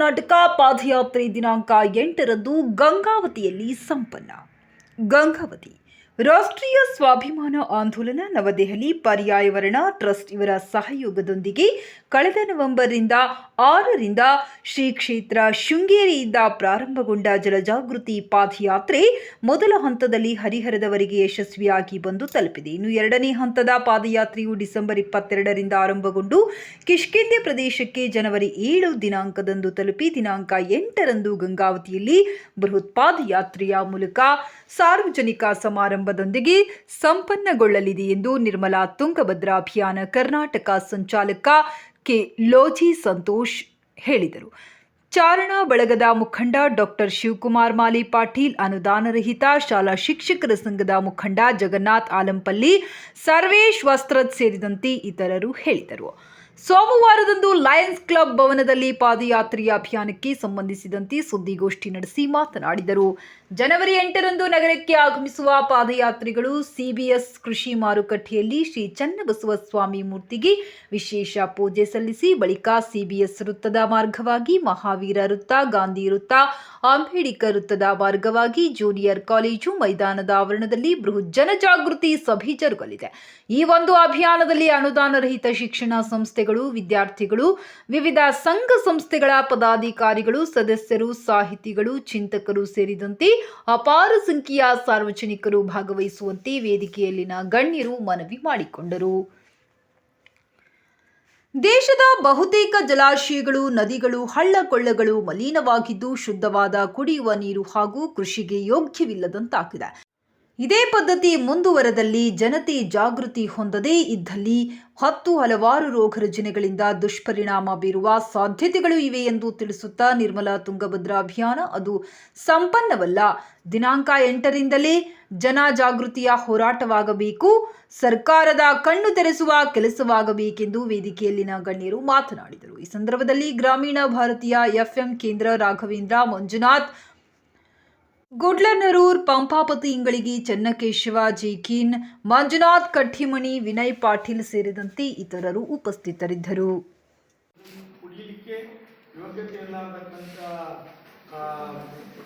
ಕರ್ನಾಟಕ ಪಾದಯಾತ್ರೆ ದಿನಾಂಕ ಎಂಟರಂದು ಗಂಗಾವತಿಯಲ್ಲಿ ಸಂಪನ್ನ. ಗಂಗಾವತಿ. ರಾಷ್ಟ್ರೀಯ ಸ್ವಾಭಿಮಾನ ಆಂದೋಲನ ನವದೆಹಲಿ ಪರ್ಯಾಯವರಣ ಟ್ರಸ್ಟ್ ಇವರ ಸಹಯೋಗದೊಂದಿಗೆ ಕಳೆದ ನವೆಂಬರ್ನಿಂದ ಆರರಿಂದ ಶ್ರೀ ಕ್ಷೇತ್ರ ಶೃಂಗೇರಿಯಿಂದ ಪ್ರಾರಂಭಗೊಂಡ ಜಲಜಾಗೃತಿ ಪಾದಯಾತ್ರೆ ಮೊದಲ ಹಂತದಲ್ಲಿ ಹರಿಹರದವರೆಗೆ ಯಶಸ್ವಿಯಾಗಿ ಬಂದು ತಲುಪಿದೆ. ಇನ್ನು ಎರಡನೇ ಹಂತದ ಪಾದಯಾತ್ರೆಯು ಡಿಸೆಂಬರ್ ಇಪ್ಪತ್ತೆರಡರಿಂದ ಆರಂಭಗೊಂಡು ಕಿಷ್ಕಿಂದೆ ಪ್ರದೇಶಕ್ಕೆ ಜನವರಿ ಏಳು ದಿನಾಂಕದಂದು ತಲುಪಿ ದಿನಾಂಕ ಎಂಟರಂದು ಗಂಗಾವತಿಯಲ್ಲಿ ಬೃಹತ್ ಪಾದಯಾತ್ರೆಯ ಮೂಲಕ ಸಾರ್ವಜನಿಕ ಸಮಾರಂಭದೊಂದಿಗೆ ಸಂಪನ್ನಗೊಳ್ಳಲಿದೆ ಎಂದು ನಿರ್ಮಲಾ ತುಂಗಭದ್ರಾ ಅಭಿಯಾನ ಕರ್ನಾಟಕ ಸಂಚಾಲಕ ಕೆ ಲೋಜಿ ಸಂತೋಷ್ ಹೇಳಿದರು. ಚಾರಣ ಬಳಗದ ಮುಖಂಡ ಡಾಕ್ಟರ್ ಶಿವಕುಮಾರ್ ಮಾಲಿ ಪಾಟೀಲ್, ಅನುದಾನರಹಿತ ಶಾಲಾ ಶಿಕ್ಷಕರ ಸಂಘದ ಮುಖಂಡ ಜಗನ್ನಾಥ್ ಆಲಂಪಲ್ಲಿ ಸರ್ವೇಶ್ ವಸ್ತ್ರದ್ ಸೇರಿದಂತೆ ಇತರರು ಹೇಳಿದರು. ಸೋಮವಾರದಂದು ಲಯನ್ಸ್ ಕ್ಲಬ್ ಭವನದಲ್ಲಿ ಪಾದಯಾತ್ರೆಯ ಅಭಿಯಾನಕ್ಕೆ ಸಂಬಂಧಿಸಿದಂತೆ ಸುದ್ದಿಗೋಷ್ಠಿ ನಡೆಸಿ ಮಾತನಾಡಿದರು. ಜನವರಿ ಎಂಟರಂದು ನಗರಕ್ಕೆ ಆಗಮಿಸುವ ಪಾದಯಾತ್ರಿಗಳು ಸಿಬಿಎಸ್ ಕೃಷಿ ಮಾರುಕಟ್ಟೆಯಲ್ಲಿ ಶ್ರೀ ಚನ್ನಬಸವ ಸ್ವಾಮಿ ಮೂರ್ತಿಗೆ ವಿಶೇಷ ಪೂಜೆ ಸಲ್ಲಿಸಿ ಬಳಿಕ ಸಿಬಿಎಸ್ ವೃತ್ತದ ಮಾರ್ಗವಾಗಿ ಮಹಾವೀರ ವೃತ್ತ, ಗಾಂಧಿ ವೃತ್ತ, ಅಂಬೇಡ್ಕರ್ ವೃತ್ತದ ಮಾರ್ಗವಾಗಿ ಜೂನಿಯರ್ ಕಾಲೇಜು ಮೈದಾನದ ಆವರಣದಲ್ಲಿ ಬೃಹತ್ ಜನಜಾಗೃತಿ ಸಭೆ ಜರುಗಲಿದೆ. ಈ ಒಂದು ಅಭಿಯಾನದಲ್ಲಿ ಅನುದಾನರಹಿತ ಶಿಕ್ಷಣ ಸಂಸ್ಥೆಗಳು, ವಿದ್ಯಾರ್ಥಿಗಳು, ವಿವಿಧ ಸಂಘ ಸಂಸ್ಥೆಗಳ ಪದಾಧಿಕಾರಿಗಳು, ಸದಸ್ಯರು, ಸಾಹಿತಿಗಳು, ಚಿಂತಕರು ಸೇರಿದಂತೆ ಅಪಾರ ಸಂಖ್ಯೆಯ ಸಾರ್ವಜನಿಕರು ಭಾಗವಹಿಸುವಂತೆ ವೇದಿಕೆಯಲ್ಲಿನ ಗಣ್ಯರು ಮನವಿ ಮಾಡಿಕೊಂಡರು. ದೇಶದ ಬಹುತೇಕ ಜಲಾಶಯಗಳು, ನದಿಗಳು, ಹಳ್ಳಕೊಳ್ಳಗಳು ಮಲಿನವಾಗಿದ್ದು ಶುದ್ಧವಾದ ಕುಡಿಯುವ ನೀರು ಹಾಗೂ ಕೃಷಿಗೆ ಯೋಗ್ಯವಿಲ್ಲದಂತಾಗಿದೆ. ಇದೇ ಪದ್ಧತಿ ಮುಂದುವರೆದಲ್ಲಿ ಜನತೆ ಜಾಗೃತಿ ಹೊಂದದೇ ಇದ್ದಲ್ಲಿ ಹತ್ತು ಹಲವಾರು ರೋಗ ರುಜಿನಗಳಿಂದ ದುಷ್ಪರಿಣಾಮ ಬೀರುವ ಸಾಧ್ಯತೆಗಳು ಇವೆ ಎಂದು ತಿಳಿಸುತ್ತಾ ನಿರ್ಮಲಾ ತುಂಗಭದ್ರಾ ಅಭಿಯಾನ. ಅದು ಸಂಪನ್ನವಲ್ಲ. ದಿನಾಂಕ ಎಂಟರಿಂದಲೇ ಜನ ಜಾಗೃತಿಯ ಹೋರಾಟವಾಗಬೇಕು. ಸರ್ಕಾರದ ಕಣ್ಣು ತೆರೆಸುವ ಕೆಲಸವಾಗಬೇಕೆಂದು ವೇದಿಕೆಯಲ್ಲಿನ ಗಣ್ಯರು ಮಾತನಾಡಿದರು. ಈ ಸಂದರ್ಭದಲ್ಲಿ ಗ್ರಾಮೀಣ ಭಾರತೀಯ ಎಫ್ಎಂ ಕೇಂದ್ರ ರಾಘವೇಂದ್ರ ಮಂಜುನಾಥ್ ಗುಡ್ಲನರೂರ್ ಪಂಪಾಪತಿ ಇಂಗಳಿಗೆ ಚೆನ್ನಕೇಶವ ಜೇಕಿನ್ ಮಂಜುನಾಥ್ ಕಟ್ಟಿಮಣಿ ವಿನಯ್ ಪಾಟೀಲ್ ಸೇರಿದಂತೆ ಇತರರು ಉಪಸ್ಥಿತರಿದ್ದರು.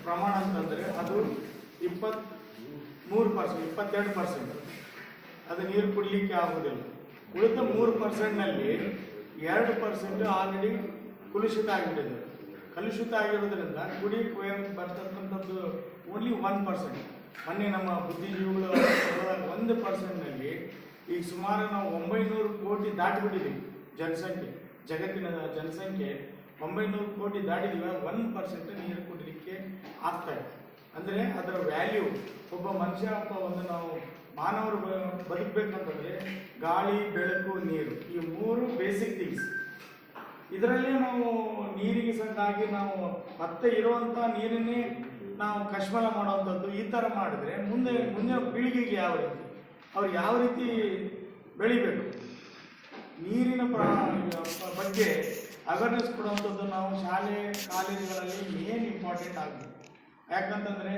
ಪ್ರಮಾಣ ಅಂತಂದರೆ ಅದು ಇಪ್ಪತ್ತ್ ಮೂರು ಪರ್ಸೆಂಟ್ ಇಪ್ಪತ್ತೆರಡು ಪರ್ಸೆಂಟ್. ಅದು ನೀರು ಕುಡಿಲಿಕ್ಕೆ ಆಗೋದಿಲ್ಲ ಉಳಿದ ಮೂರು ಪರ್ಸೆಂಟ್ನಲ್ಲಿ ಎರಡು ಪರ್ಸೆಂಟ್ ಆಲ್ರೆಡಿ ಕಲುಷಿತ ಆಗಿಬಿಟ್ಟಿದೆ. ಕಲುಷಿತ ಆಗಿರೋದ್ರಿಂದ ಕುಡಿ ಬರ್ತಕ್ಕಂಥದ್ದು ಓನ್ಲಿ ಒನ್ ಪರ್ಸೆಂಟ್ ಮೊನ್ನೆ ನಮ್ಮ ಬುದ್ಧಿಜೀವಿಗಳು ಒಂದು ಪರ್ಸೆಂಟ್ನಲ್ಲಿ ಈಗ ಸುಮಾರು ನಾವು ಒಂಬೈನೂರು ಕೋಟಿ ದಾಟಿಬಿಟ್ಟಿದ್ದೀವಿ ಜನಸಂಖ್ಯೆ. ಜಗತ್ತಿನ ಜನಸಂಖ್ಯೆ ಒಂಬೈನೂರು ಕೋಟಿ ದಾಟಿದೀವಿ. ಒನ್ ಪರ್ಸೆಂಟ್ ನೀರು ಕುಡಿಲಿಕ್ಕೆ ಆಗ್ತಾ ಇದೆ. ಅಂದರೆ ಅದರ ವ್ಯಾಲ್ಯೂ ಒಬ್ಬ ಮನುಷ್ಯ ಒಂದು ನಾವು ಮಾನವರು ಬದುಕಬೇಕಂತಂದ್ರೆ ಗಾಳಿ, ಬೆಳಕು, ನೀರು ಈ ಮೂರು ಬೇಸಿಕ್ ಥಿಂಗ್ಸ್ ಇದರಲ್ಲೇ ನಾವು ನೀರಿಗೆ ಸಂಗಾಗಿ ನಾವು ಮತ್ತೆ ಇರುವಂಥ ನೀರನ್ನೇ ನಾವು ಕಶ್ಮಲ ಮಾಡುವಂಥದ್ದು ಈ ಥರ ಮಾಡಿದ್ರೆ ಮುಂದೆ ಮುಂದಿನ ಪೀಳಿಗೆಗೆ ಯಾವ ರೀತಿ? ಅವ್ರು ಯಾವ ರೀತಿ ಬೆಳಿಬೇಕು? ನೀರಿನ ಪ್ರಾ, ಬಗ್ಗೆ ಅವೇರ್ನೆಸ್ ಕೊಡುವಂಥದ್ದು ನಾವು ಶಾಲೆ, ಕಾಲೇಜುಗಳಲ್ಲಿ ಏನು ಇಂಪಾರ್ಟೆಂಟ್ ಆಗಬೇಕು ಯಾಕಂತಂದರೆ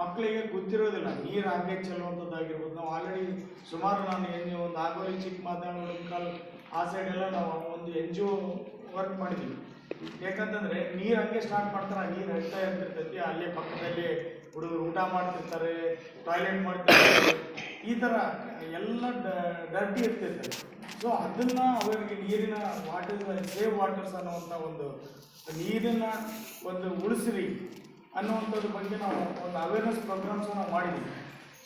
ಮಕ್ಕಳಿಗೆ ಗೊತ್ತಿರೋದಿಲ್ಲ, ನೀರು ಹಾಗೆ ಚೆಲ್ಲುವಂಥದ್ದಾಗಿರ್ಬೋದು ನಾವು ಆಲ್ರೆಡಿ ಸುಮಾರು ನಾನು ಎನ್ ಜಿ ಒಂದು ಆಗೋಲಿ ಚಿಕ್ಕ ಮಾತಾಡೋದು ಆ ಸೈಡೆಲ್ಲ ನಾವು ಒಂದು ಎನ್ ಜಿ ಒ ವರ್ಕ್ ಮಾಡಿದ್ದೀವಿ ಯಾಕಂತಂದರೆ ನೀರು ಹಂಗೆ ಸ್ಟಾರ್ಟ್ ಮಾಡ್ತಾರೆ, ನೀರು ಹರಿತಾ ಇರ್ತಿರ್ತೈತಿ, ಅಲ್ಲೇ ಪಕ್ಕದಲ್ಲಿ ಹುಡುಗರು ಊಟ ಮಾಡ್ತಿರ್ತಾರೆ ಟಾಯ್ಲೆಟ್ ಮಾಡ್ತಿರ್ತಾರೆ. ಈ ಥರ ಎಲ್ಲ ಡರ್ಟಿ ಇರ್ತಿರ್ತಾರೆ ಸೊ ಅದನ್ನ ಅವರಿಗೆ ನೀರಿನ ವಾಟರ್ ಸೇವ್ ವಾಟರ್ಸ್ ಅನ್ನುವಂಥ ಒಂದು ನೀರಿನ ಒಂದು ಉಳಿಸ್ರಿ ಅನ್ನುವಂಥದ್ರ ಬಗ್ಗೆ ನಾವು ಒಂದು ಅವೇರ್ನೆಸ್ ಪ್ರೋಗ್ರಾಮ್ಸ್ ನಾವು ಮಾಡಿದ್ವಿ.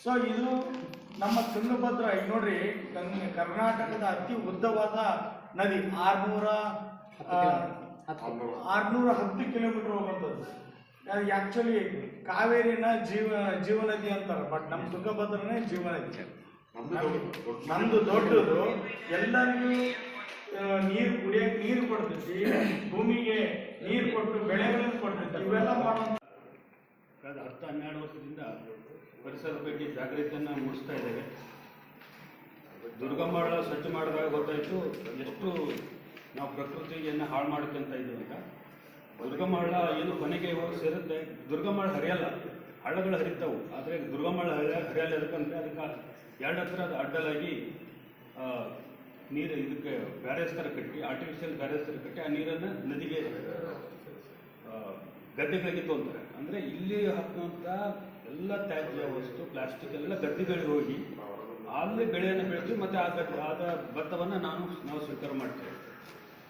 ಸೊ ಇದು ನಮ್ಮ ತುಂಗಭದ್ರ, ಈಗ ನೋಡ್ರಿ ಕರ್ನಾಟಕದ ಅತಿ ಉದ್ದವಾದ ನದಿ, ಆರ್ನೂರ ಆರ್ನೂರ. ಹತ್ತು ಕಿಲೋಮೀಟರ್ ಹೋಗುವಂಥದ್ದು ಅದು ಆ್ಯಕ್ಚುಲಿ ಕಾವೇರಿನ ಜೀವ ಜೀವನದಿ ಅಂತಾರೆ ಬಟ್ ನಮ್ಮ ತುಂಗಭದ್ರನೇ ಜೀವ ನದಿ ನಮ್ದು ದೊಡ್ಡದು. ಎಲ್ಲರಿಗೂ ನೀರು ಕುಡಿಯಕ್ಕೆ ನೀರು ಕೊಡ್ತೈತಿ. ಭೂಮಿಗೆ ನೀರು ಕೊಟ್ಟು ಬೆಳೆಗಳನ್ನು ಕೊಡ್ತೈತಿ. ಇವೆಲ್ಲ ಮಾಡುವಂಥ ಕಳೆದ ಹತ್ತು ಹನ್ನೆರಡು ವರ್ಷದಿಂದ ಪರಿಸರದ ಬಗ್ಗೆ ಜಾಗೃತಿಯನ್ನು ಮೂಡಿಸ್ತಾ ಇದ್ದೇವೆ. ದುರ್ಗಮ್ಮಳ ಸ್ವಚ್ಛ ಮಾಡಿದಾಗ ಗೊತ್ತಾಯಿತು ಎಷ್ಟು ನಾವು ಪ್ರಕೃತಿಯನ್ನು ಹಾಳು ಮಾಡ್ಕೊಂತ ಇದ್ದೀವಿ ಅಂತ. ದುರ್ಗಮ್ಮಳ ಏನು ಕೊನೆಗೆ ಹೋಗಿ ಸೇರುತ್ತೆ? ದುರ್ಗಮಹಳ ಹರಿಯಲ್ಲ. ಹಳ್ಳಗಳು ಹರಿತಾವು. ಆದರೆ ದುರ್ಗಮಳ್ಳ ಹರಿಯ, ಹರಿಯಲ್ಲ ಯಾಕಂದರೆ ಅದಕ್ಕೆ ಎರಡು ಹತ್ರ ಅದು ಅಡ್ಡಲಾಗಿ ನೀರು ಇದಕ್ಕೆ ಬ್ಯಾರೇಜ್ ಥರ ಕಟ್ಟಿ ಆರ್ಟಿಫಿಷಿಯಲ್ ಬ್ಯಾರೇಜ್ ಥರ ಕಟ್ಟಿ ಆ ನೀರನ್ನು ನದಿಗೆ ಗದ್ದೆಗಳಿಗೆ ತೊಂದರೆ ಅಂದರೆ ಇಲ್ಲಿ ಹಾಕುವಂಥ ಎಲ್ಲ ತ್ಯಾಜ್ಯ ವಸ್ತು ಪ್ಲಾಸ್ಟಿಕ್ ಎಲ್ಲ ಗದ್ದೆಗಳಿಗೆ ಹೋಗಿ, ಅಲ್ಲಿ ಬೆಳೆಯನ್ನು ಬೆಳೆದು ಮತ್ತು ಆ ಗದ್ದೆ, ಆದ ಭತ್ತವನ್ನು ನಾನು, ನಾವು ಸ್ವೀಕಾರ ಮಾಡ್ತೇವೆ.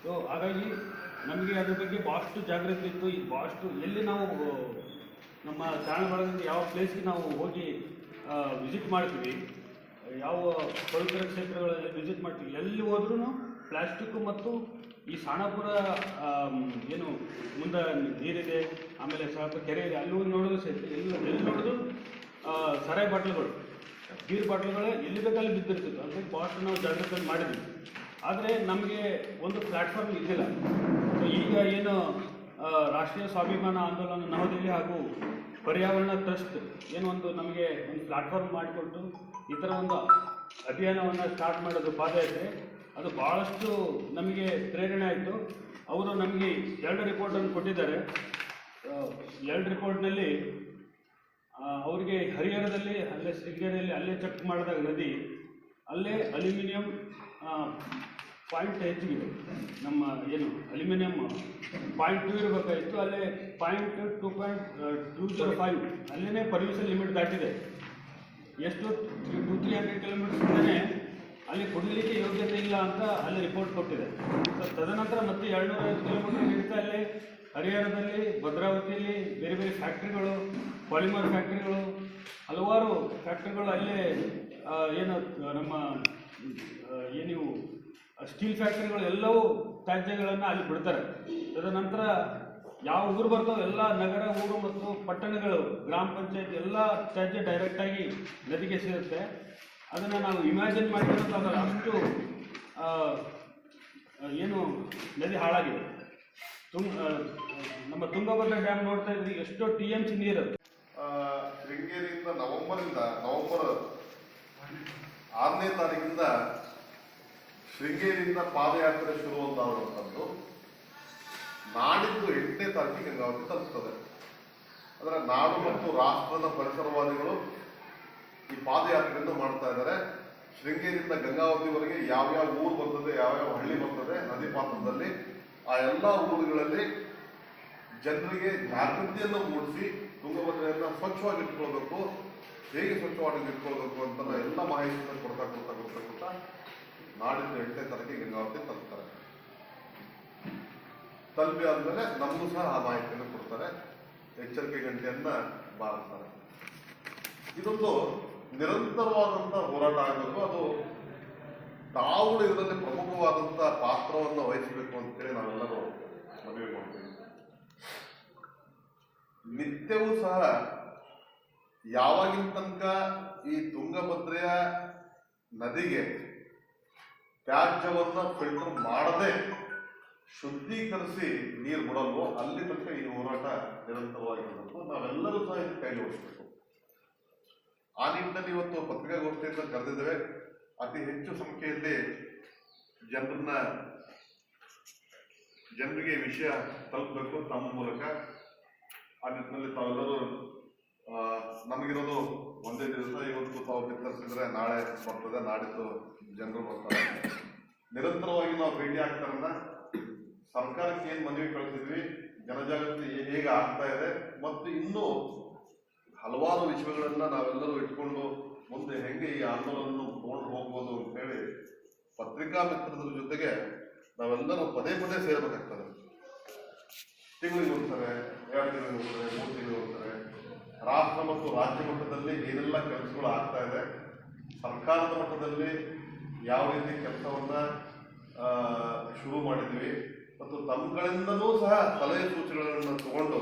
ಸೊ ಹಾಗಾಗಿ ನಮಗೆ ಅದ್ರ ಬಗ್ಗೆ ಭಾಳಷ್ಟು ಜಾಗೃತಿ ಇತ್ತು. ಈ ಭಾಳಷ್ಟು ಎಲ್ಲಿ ನಾವು ನಮ್ಮ ಚಾರಣ ಯಾವ ಪ್ಲೇಸ್ಗೆ ನಾವು ಹೋಗಿ ವಿಸಿಟ್ ಮಾಡ್ತೀವಿ, ಯಾವ ಪವಿತ್ರ ಕ್ಷೇತ್ರಗಳಲ್ಲಿ ವಿಸಿಟ್ ಮಾಡ್ತೀವಿ, ಎಲ್ಲಿ ಹೋದ್ರೂ ಪ್ಲಾಸ್ಟಿಕ್ ಮತ್ತು ಈ ಸಾಣಾಪುರ ಏನು, ಮುಂದೆ ನೀರಿದೆ, ಆಮೇಲೆ ಸ್ವಲ್ಪ ಕೆರೆ ಇದೆ, ಅಲ್ಲಿ ಹೋಗಿ ನೋಡೋದು ಸಹಿತ, ಎಲ್ಲಿ ಎಲ್ಲಿ ನೋಡಿದ್ರು ಸರಾಯಿ ಬಾಟ್ಲುಗಳು. ಬೀರ್ ಬಾಟ್ಲುಗಳು ಎಲ್ಲಿ ಬೇಕಲ್ಲಿ ಬಿದ್ದಿರ್ತಿತ್ತು. ಅದಕ್ಕೆ ಭಾಳಷ್ಟು ನಾವು ಜಾಗೃತಿ ಮಾಡಿದ್ವಿ. ಆದರೆ ನಮಗೆ ಒಂದು ಪ್ಲ್ಯಾಟ್ಫಾರ್ಮ್ ಇದ್ದಿಲ್ಲ ಈಗ ಏನು ರಾಷ್ಟ್ರೀಯ ಸ್ವಾಭಿಮಾನ ಆಂದೋಲನ ನವದೆಹಲಿ ಹಾಗೂ ಪರ್ಯಾವರಣ ಟ್ರಸ್ಟ್ ಏನು ಒಂದು ನಮಗೆ ಒಂದು ಪ್ಲಾಟ್ಫಾರ್ಮ್ ಮಾಡಿಕೊಟ್ಟು ಈ ಥರ ಒಂದು ಅಭಿಯಾನವನ್ನು ಸ್ಟಾರ್ಟ್ ಮಾಡೋದು ಪಾದಯಾತ್ರೆ, ಅದು ಭಾಳಷ್ಟು ನಮಗೆ ಪ್ರೇರಣೆ ಆಯಿತು. ಅವರು ನಮಗೆ ಎರಡು ರಿಪೋರ್ಟನ್ನು ಕೊಟ್ಟಿದ್ದಾರೆ. ಎರಡು ರಿಪೋರ್ಟ್ನಲ್ಲಿ ಅವರಿಗೆ ಹರಿಹರದಲ್ಲಿ, ಅಲ್ಲೇ ಶೃಂಗೇರಿಯಲ್ಲಿ ಅಲ್ಲೇ ಚೆಕ್ ಮಾಡಿದಾಗ ನದಿ, ಅಲ್ಲೇ ಅಲ್ಯೂಮಿನಿಯಂ ಪಾಯಿಂಟ್ ಹೆಚ್ಚಿಗಿದೆ ನಮ್ಮ ಏನು, ಅಲ್ಯೂಮಿನಿಯಂ ಪಾಯಿಂಟ್ ಟೂ ಇರಬೇಕಾಗಿತ್ತು, ಅಲ್ಲೇ point two point two zero five ಅಲ್ಲೇ ಪರ್ಮಿಷನ್ ಲಿಮಿಟ್ ದಾಟಿದೆ. ಎಷ್ಟು? ಟೂ, ತ್ರೀ ಹಂಡ್ರೆಡ್ ಕಿಲೋಮೀಟರ್ಸ್ನೇ ಅಲ್ಲಿ ಕುಡಿಲಿಕ್ಕೆ ಯೋಗ್ಯತೆ ಇಲ್ಲ ಅಂತ ಅಲ್ಲಿ ರಿಪೋರ್ಟ್ ಕೊಟ್ಟಿದೆ. ತದನಂತರ ಮತ್ತೆ ಎರಡುನೂರೈವತ್ತು ಕಿಲೋಮೀಟರ್ ಹಿಡಿತಾ ಅಲ್ಲಿ ಹರಿಯಾಣದಲ್ಲಿ, ಭದ್ರಾವತಿಯಲ್ಲಿ ಬೇರೆ ಬೇರೆ ಫ್ಯಾಕ್ಟ್ರಿಗಳು, ಪಾಲಿಮರ್ ಫ್ಯಾಕ್ಟ್ರಿಗಳು, ಹಲವಾರು ಫ್ಯಾಕ್ಟ್ರಿಗಳು ಅಲ್ಲೇ ಏನು, ನಮ್ಮ ಏನು ಏನಿವು ಸ್ಟೀಲ್ ಫ್ಯಾಕ್ಟ್ರಿಗಳು ಎಲ್ಲವೂ ತ್ಯಾಜ್ಯಗಳನ್ನು ಅಲ್ಲಿ ಬಿಡ್ತಾರೆ. ತದನಂತರ ಯಾವ ಊರು ಬರ್ತಾವೆ ಎಲ್ಲ ನಗರ, ಊರು ಮತ್ತು ಪಟ್ಟಣಗಳು, ಗ್ರಾಮ ಪಂಚಾಯತ್ ಎಲ್ಲ ತ್ಯಾಜ್ಯ ಡೈರೆಕ್ಟಾಗಿ ನದಿಗೆ ಸೇರುತ್ತೆ. ಅದನ್ನು ನಾವು ಇಮ್ಯಾಜಿನ್ ಮಾಡಿರೋದಾಗಲ್ಲ ಅಷ್ಟು ಏನು ನದಿ ಹಾಳಾಗಿದೆ. ತುಂಗ ನಮ್ಮ ತುಂಗಭದ್ರಾ ಡ್ಯಾಮ್ ನೋಡ್ತಾ ಇದ್ವಿ ಎಷ್ಟೋ ಟಿ ಎಂ ಸಿ ನೀರು. ಶೃಂಗೇರಿಯಿಂದ ನವಂಬರಿಂದ ನವೆಂಬರ್ ಆರನೇ ತಾರೀಕಿಂದ ಶೃಂಗೇರಿಯಿಂದ ಪಾದಯಾತ್ರೆ ಶುರುವಂತಾದಂಥದ್ದು ನಾಡಿದ್ದು ಎಂಟನೇ ತಾರೀಕಿಗೆ ಗಂಗಾವತಿ ತಲುಪುತ್ತದೆ ಅದರ ನಾಡು ಮತ್ತು ರಾಷ್ಟ್ರದ ಪರಿಸರವಾದಿಗಳು ಈ ಪಾದಯಾತ್ರೆಯನ್ನು ಮಾಡ್ತಾ ಇದ್ದಾರೆ. ಶೃಂಗೇರಿಯಿಂದ ಗಂಗಾವತಿವರೆಗೆ ಯಾವ್ಯಾವ ಊರು ಬರ್ತದೆ ಯಾವ್ಯಾವ ಹಳ್ಳಿ ಬರ್ತದೆ, ನದಿ ಪಾತ್ರದಲ್ಲಿ ಆ ಎಲ್ಲ ಊರುಗಳಲ್ಲಿ ಜನರಿಗೆ ಜಾಗೃತಿಯನ್ನು ಮೂಡಿಸಿ ತುಂಗಭದ್ರೆಯನ್ನು ಸ್ವಚ್ಛವಾಗಿ ಇಟ್ಕೊಳ್ಬೇಕು, ಹೇಗೆ ಸ್ವಚ್ಛವಾಗಿ ಇಟ್ಕೊಳ್ಬೇಕು ಅಂತ ಎಲ್ಲ ಮಾಹಿತಿಯನ್ನು ಕೊಡ್ತಾ ಕೊಡ್ತಾ ಕೊಡ್ತಾ ಕೊಡ್ತಾ ನಾಡಿದ್ದು ಎಂಟನೇ ತಾರೀಕಿಗೆ ಗಂಗಾವತಿ ತಲುಪ್ತಾರೆ. ತಲುಪಿ ಆದ್ಮೇಲೆ ನಮಗೂ ಸಹ ಆ ಮಾಹಿತಿಯನ್ನು ಕೊಡ್ತಾರೆ. ಎಚ್ಚರಿಕೆ ಗಂಟೆಯನ್ನ ಬಾರಿಸ್ತಾರೆ. ಇದೊಂದು ನಿರಂತರವಾದಂತಹ ಹೋರಾಟ ಆಗಬೇಕು ಅದು ತಾವು ಇದರಲ್ಲಿ ಪ್ರಮುಖವಾದಂತಹ ಪಾತ್ರವನ್ನು ವಹಿಸಬೇಕು ಅಂತೇಳಿ ನಾವೆಲ್ಲರೂ ಮನವಿ ಮಾಡ್ತೀವಿ. ನಿತ್ಯವೂ ಸಹ ಯಾವಾಗಿನ ತನಕ ಈ ತುಂಗಭದ್ರೆಯ ನದಿಗೆ ತ್ಯಾಜ್ಯವನ್ನ ಫಿಲ್ಟರ್ ಮಾಡದೆ ಶುದ್ಧೀಕರಿಸಿ ನೀರು ಬಿಡಲ್ವೋ ಅಲ್ಲಿ ತನಕ ಈ ಹೋರಾಟ ನಿರಂತರವಾಗಿರಬೇಕು ನಾವೆಲ್ಲರೂ ಸಹ ಇದು ಕೈಲಿ ಜೋಡಿಸಬೇಕು ಆ ನಿಟ್ಟಿನಲ್ಲಿ ಇವತ್ತು ಪತ್ರಿಕಾಗೋಷ್ಠಿಯಿಂದ ಕರೆದಿದ್ದೇವೆ. ಅತಿ ಹೆಚ್ಚು ಸಂಖ್ಯೆಯಲ್ಲಿ ಜನರನ್ನ ಜನರಿಗೆ ವಿಷಯ ತಲುಪಬೇಕು ತಮ್ಮ ಮೂಲಕ. ಆ ನಿಟ್ಟಿನಲ್ಲಿ ತಾವೆಲ್ಲರೂ ನಮಗಿರೋದು ಒಂದೇ ದಿವಸ, ಇವತ್ತು ತಾವು ಬಿತ್ತರಿಸಿದ್ರೆ ನಾಳೆ ಬರ್ತದೆ, ನಾಡಿದ್ದು ಜನರು ಬರ್ತಾರೆ. ನಿರಂತರವಾಗಿ ನಾವು ಭೇಟಿ ಆಗ್ತಾರನ್ನ ಸರ್ಕಾರಕ್ಕೆ ಏನು ಮನವಿ ಕಳಿಸಿದ್ವಿ, ಜನಜಾಗೃತಿ ಹೇಗೆ ಆಗ್ತಾ ಇದೆ, ಮತ್ತು ಇನ್ನೂ ಹಲವಾರು ವಿಷಯಗಳನ್ನ ನಾವೆಲ್ಲರೂ ಇಟ್ಕೊಂಡು ಮುಂದೆ ಹೆಂಗೆ ಈ ಆಂದೋಲನ ತಗೊಂಡು ಹೋಗ್ಬೋದು ಅಂತ ಹೇಳಿ ಪತ್ರಿಕಾ ಮಿತ್ರರ ಜೊತೆಗೆ ನಾವೆಲ್ಲರೂ ಪದೇ ಪದೇ ಸೇರ್ಬೇಕಾಗ್ತದೆ. ತಿಂಗಳಿಗೆ ಹೋಗ್ತಾರೆ ಎರಡು ತಿಂಗಳಿಗೆ ಹೋಗ್ತಾರೆ ಮೂರು ತಿಂಗಳಿಗೆ ಹೋಗ್ತಾರೆ ರಾಷ್ಟ್ರ ಮತ್ತು ರಾಜ್ಯ ಮಟ್ಟದಲ್ಲಿ ಏನೆಲ್ಲ ಕೆಲಸಗಳು ಆಗ್ತಾ ಇದೆ. ಸರ್ಕಾರದ ಮಟ್ಟದಲ್ಲಿ ಯಾವ ರೀತಿ ಕೆಲಸವನ್ನ ಶುರು ಮಾಡಿದ್ವಿ ಮತ್ತು ತಮ್ಮಗಳಿಂದಲೂ ಸಹ ಸಲಹೆ ಸೂಚನೆಗಳನ್ನು ತಗೊಂಡು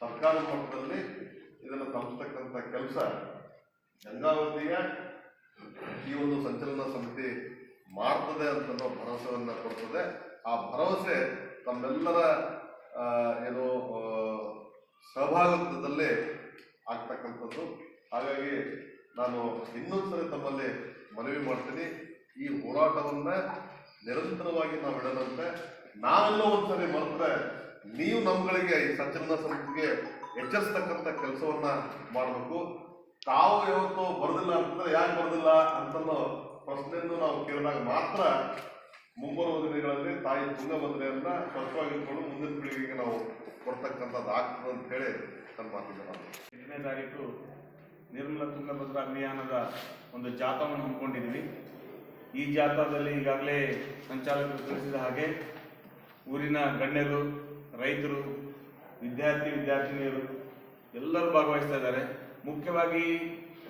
ಸರ್ಕಾರದ ಮಟ್ಟದಲ್ಲಿ ಇದನ್ನು ತಲುಪತಕ್ಕಂಥ ಕೆಲಸ ಗಂಗಾವತಿಯ ಈ ಒಂದು ಸಂಚಲನ ಸಮಿತಿ ಮಾಡ್ತದೆ ಅಂತ ಭರವಸೆಯನ್ನು ಕೊಡ್ತದೆ. ಆ ಭರವಸೆ ತಮ್ಮೆಲ್ಲರ ಏನು ಸಹಭಾಗಿತ್ವದಲ್ಲೇ ಆಗ್ತಕ್ಕಂಥದ್ದು. ಹಾಗಾಗಿ ನಾನು ಇನ್ನೊಂದ್ಸರಿ ತಮ್ಮಲ್ಲಿ ಮನವಿ ಮಾಡ್ತೀನಿ. ಈ ಹೋರಾಟವನ್ನ ನಿರಂತರವಾಗಿ ನಾವು ಇಡದಂತೆ ನಾವೆಲ್ಲ ಒಂದ್ಸರಿ ಮರೆತ್ರೆ ನೀವು ನಮ್ಗಳಿಗೆ ಈ ಸಂಚಲನ ಸಮಿತಿಗೆ ಎಚ್ಚರಿಸ್ತಕ್ಕಂಥ ಕೆಲಸವನ್ನ ಮಾಡಬೇಕು. ತಾವು ಯಾವತ್ತೂ ಬರೋದಿಲ್ಲ ಅಂತಂದ್ರೆ ಯಾಕೆ ಬರೋದಿಲ್ಲ ಅಂತನ್ನೋ ಪ್ರಶ್ನೆಯನ್ನು ನಾವು ಕೇಳಿದಾಗ ಮಾತ್ರ ಮುಂಬರುವ ದಿನಗಳಲ್ಲಿ ತಾಯಿ ತುಂಗಭದ್ರೆಯನ್ನ ಸ್ವಚ್ಛವಾಗಿಟ್ಕೊಂಡು ಮುಂದಿನ ಪೀಳಿಗೆಗೆ ನಾವು ಕೊಡ್ತಕ್ಕಂಥದ್ದು ಆಗ್ತದೆ ಅಂತ ಹೇಳಿ ನನ್ನ ಎಂಟನೇ ತಾರೀಕು ನಿರ್ಮಲ ತುಂಗಭದ್ರಾ ಅಭಿಯಾನದ ಒಂದು ಜಾಥಾವನ್ನು ಹಮ್ಮಿಕೊಂಡಿದ್ವಿ ಈ ಜಾಥಾದಲ್ಲಿ ಈಗಾಗಲೇ ಸಂಚಾಲಕರು ತಿಳಿಸಿದ ಹಾಗೆ ಊರಿನ ಗಣ್ಯರು, ರೈತರು, ವಿದ್ಯಾರ್ಥಿ, ವಿದ್ಯಾರ್ಥಿನಿಯರು ಎಲ್ಲರೂ ಭಾಗವಹಿಸ್ತಾ ಇದ್ದಾರೆ. ಮುಖ್ಯವಾಗಿ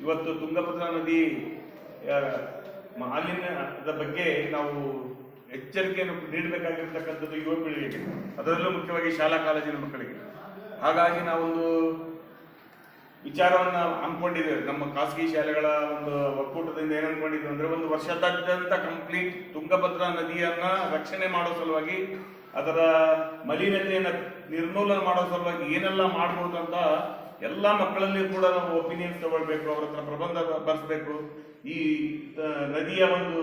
ಇವತ್ತು ತುಂಗಭದ್ರಾ ನದಿ ಮಾಲಿನ್ಯದ ಬಗ್ಗೆ ನಾವು ಎಚ್ಚರಿಕೆಯನ್ನು ನೀಡಬೇಕಾಗಿರ್ತಕ್ಕಂಥದ್ದು ಯುವ ಪೀಳಿಗೆಗೆ. ಅದರಲ್ಲೂ ಮುಖ್ಯವಾಗಿ ಶಾಲಾ ಕಾಲೇಜಿನ ಮಕ್ಕಳಿಗೆ. ಹಾಗಾಗಿ ನಾವೊಂದು ವಿಚಾರವನ್ನು ಹಮ್ಮಿಕೊಂಡಿದ್ದೇವೆ. ನಮ್ಮ ಖಾಸಗಿ ಶಾಲೆಗಳ ಒಂದು ಒಕ್ಕೂಟದಿಂದ ಏನು ಅಂದ್ರೆ ಒಂದು ವರ್ಷದಾದ್ಯಂತ ಕಂಪ್ಲೀಟ್ ತುಂಗಭದ್ರಾ ನದಿಯನ್ನ ರಕ್ಷಣೆ ಮಾಡೋ ಸಲುವಾಗಿ, ಅದರ ಮಲಿನತೆಯನ್ನು ನಿರ್ಮೂಲನೆ ಮಾಡೋ ಸಲುವಾಗಿ ಏನೆಲ್ಲ ಮಾಡ್ಬೋದು ಅಂತ ಎಲ್ಲ ಮಕ್ಕಳಲ್ಲಿ ಕೂಡ ನಾವು ಒಪಿನಿಯನ್ಸ್ ತಗೊಳ್ಬೇಕು, ಅವ್ರ ಹತ್ರ ಪ್ರಬಂಧ ಬರೆಸ್ಬೇಕು. ಈ ನದಿಯ ಒಂದು